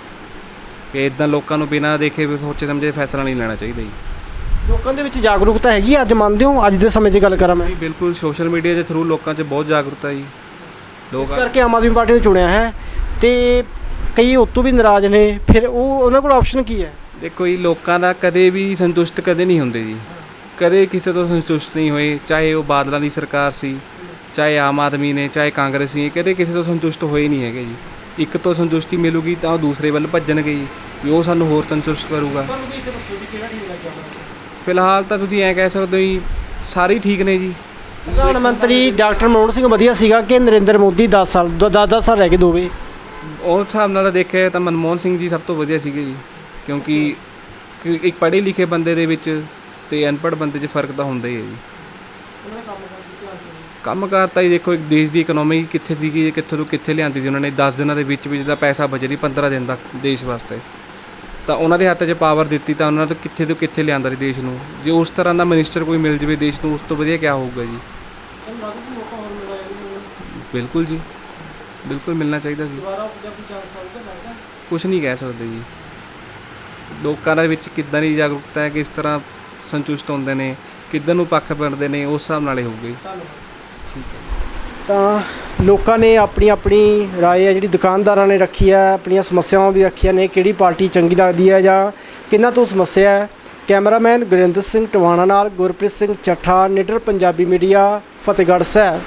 ਕਿ ਇਦਾਂ ਲੋਕਾਂ ਨੂੰ ਬਿਨਾਂ ਦੇਖੇ ਵੀ ਸੋਚੇ ਸਮਝੇ ਫੈਸਲਾ ਨਹੀਂ ਲੈਣਾ ਚਾਹੀਦਾ ਜੀ। ਲੋਕਾਂ ਦੇ ਵਿੱਚ ਜਾਗਰੂਕਤਾ ਹੈਗੀ ਅੱਜ ਮੰਨਦੇ ਹੋ? ਅੱਜ ਦੇ ਸਮੇਂ 'ਚ ਗੱਲ ਕਰਾਂ ਮੈਂ। ਬਿਲਕੁਲ ਸੋਸ਼ਲ ਮੀਡੀਆ ਦੇ ਥਰੂ ਲੋਕਾਂ 'ਚ ਬਹੁਤ ਜਾਗਰੂਕਤਾ ਜੀ। ਇਸ ਲੋਕ ਕਰਕੇ ਆਮ ਆਦਮੀ ਪਾਰਟੀ ਨੂੰ ਚੁਣਿਆ ਹੈ ਤੇ ਕਈ ਉਤੋਂ ਵੀ ਨਾਰਾਜ਼ ਨੇ ਫਿਰ ਉਹ ਉਹਨਾਂ ਕੋਲ ਆਪਸ਼ਨ ਕੀ ਹੈ? ਦੇਖੋ ਜੀ ਲੋਕਾਂ ਦਾ ਕਦੇ ਵੀ ਸੰਤੁਸ਼ਟ ਕਦੇ ਨਹੀਂ ਹੁੰਦੇ ਜੀ। ਕਦੇ ਕਿਸੇ ਤੋਂ ਸੰਤੁਸ਼ਟ ਨਹੀਂ ਹੋਏ ਚਾਹੇ ਉਹ ਬਾਦਲਾਂ ਦੀ ਸਰਕਾਰ ਸੀ ਚਾਹੇ ਆਮ ਆਦਮੀ ਨੇ ਚਾਹੇ ਕਾਂਗਰਸ ਸੀ ਕਦੇ ਕਿਸੇ ਤੋਂ ਸੰਤੁਸ਼ਟ ਹੋਏ ਨਹੀਂ ਹੈਗੇ ਜੀ। ਇੱਕ ਤੋਂ ਸੰਤੁਸ਼ਟੀ ਮਿਲੂਗੀ ਤਾਂ ਉਹ ਦੂਸਰੇ ਵੱਲ ਭੱਜਣਗੇ ਜੀ ਵੀ ਉਹ ਸਾਨੂੰ ਹੋਰ ਸੰਤੁਸ਼ਟ ਕਰੂਗਾ। ਫਿਲਹਾਲ ਤਾਂ ਤੁਸੀਂ ਐਂ ਕਹਿ ਸਕਦੇ ਹੋ ਜੀ ਸਾਰੇ ਹੀ ਠੀਕ ਨੇ ਜੀ। ਪ੍ਰਧਾਨ ਮੰਤਰੀ ਡਾਕਟਰ ਮਨਮੋਹਨ ਸਿੰਘ ਵਧੀਆ ਸੀਗਾ ਕਿ ਨਰਿੰਦਰ ਮੋਦੀ 10 ਸਾਲ 10 10 ਸਾਲ ਰਹਿ ਗਏ ਦੋਵੇਂ? ਉਸ ਹਿਸਾਬ ਨਾਲ ਤਾਂ ਦੇਖਿਆ ਤਾਂ ਮਨਮੋਹਨ ਸਿੰਘ ਜੀ ਸਭ ਤੋਂ ਵਧੀਆ ਸੀਗੇ ਜੀ ਕਿਉਂਕਿ ਕਿ ਇੱਕ ਪੜ੍ਹੇ ਲਿਖੇ ਬੰਦੇ ਦੇ ਵਿੱਚ ਤੇ ਅਨਪੜ੍ਹ ਬੰਦੇ 'ਚ ਫ਼ਰਕ ਤਾਂ ਹੁੰਦਾ ਹੀ ਹੈ ਜੀ। ਕੰਮਕਾਰ ਤਾਂ ਹੀ ਦੇਖੋ ਇੱਕ ਦੇਸ਼ ਦੀ ਇਕਨੋਮੀ ਕਿੱਥੇ ਸੀਗੀ ਕਿੱਥੋਂ ਤੋਂ ਕਿੱਥੇ ਲਿਆਂਦੀ ਸੀ ਉਹਨਾਂ ਨੇ 10 ਦਿਨਾਂ ਦੇ ਵਿੱਚ ਵਿੱਚ ਦਾ ਪੈਸਾ ਨਹੀਂ 15 ਦਿਨ ਦਾ ਦੇਸ਼ ਵਾਸਤੇ। ਤਾਂ ਉਹਨਾਂ ਦੇ ਹੱਥ 'ਚ ਪਾਵਰ ਦਿੱਤੀ ਤਾਂ ਉਹਨਾਂ ਤੋਂ ਕਿੱਥੇ ਤੋਂ ਕਿੱਥੇ ਲਿਆਂਦਾ ਸੀ ਦੇਸ਼ ਨੂੰ? ਜੇ ਉਸ ਤਰ੍ਹਾਂ ਦਾ ਮਿਨਿਸਟਰ ਕੋਈ ਮਿਲ ਜਵੇ ਦੇਸ਼ ਨੂੰ ਉਸ ਤੋਂ ਵਧੀਆ ਕੀ ਹੋਊਗਾ ਜੀ? ਬਿਲਕੁਲ ਜੀ ਬਿਲਕੁਲ ਮਿਲਣਾ ਚਾਹੀਦਾ ਸੀ ਕੁਝ ਨਹੀਂ ਕਹਿ ਸਕਦੇ ਜੀ ਲੋਕਾਂ ਦੇ ਵਿੱਚ ਕਿੱਦਾਂ ਦੀ ਜਾਗਰੂਕਤਾ ਹੈ ਕਿਸ ਤਰ੍ਹਾਂ ਸੰਤੁਸ਼ਟ ਹੁੰਦੇ ਨੇ ਕਿੱਦਾਂ ਨੂੰ ਪੱਖ ਬਣਦੇ ਨੇ ਉਸ ਹਿਸਾਬ ਨਾਲ ਹੀ ਹੋਊਗਾ ਜੀ ਤਾਂ ਲੋਕਾਂ ਨੇ ਆਪਣੀ ਆਪਣੀ رائے ਹੈ ਜਿਹੜੀ ਦੁਕਾਨਦਾਰਾਂ ਨੇ ਰੱਖੀ ਹੈ ਆਪਣੀਆਂ ਸਮੱਸਿਆਵਾਂ ਵੀ ਰੱਖੀਆਂ ਨੇ ਕਿਹੜੀ ਪਾਰਟੀ ਚੰਗੀ ਲੱਗਦੀ ਹੈ ਜਾਂ ਕਿੰਨਾ ਤੋਂ ਸਮੱਸਿਆ ਹੈ ਕੈਮਰਾਮੈਨ ਗੁਰਿੰਦਰ ਸਿੰਘ ਟਵਾਣਾ ਨਾਲ ਗੁਰਪ੍ਰੀਤ ਸਿੰਘ ਚੱਠਾ ਨਿਡਰ ਪੰਜਾਬੀ ਮੀਡੀਆ ਫਤਿਹਗੜ੍ਹ ਸਾਹਿਬ।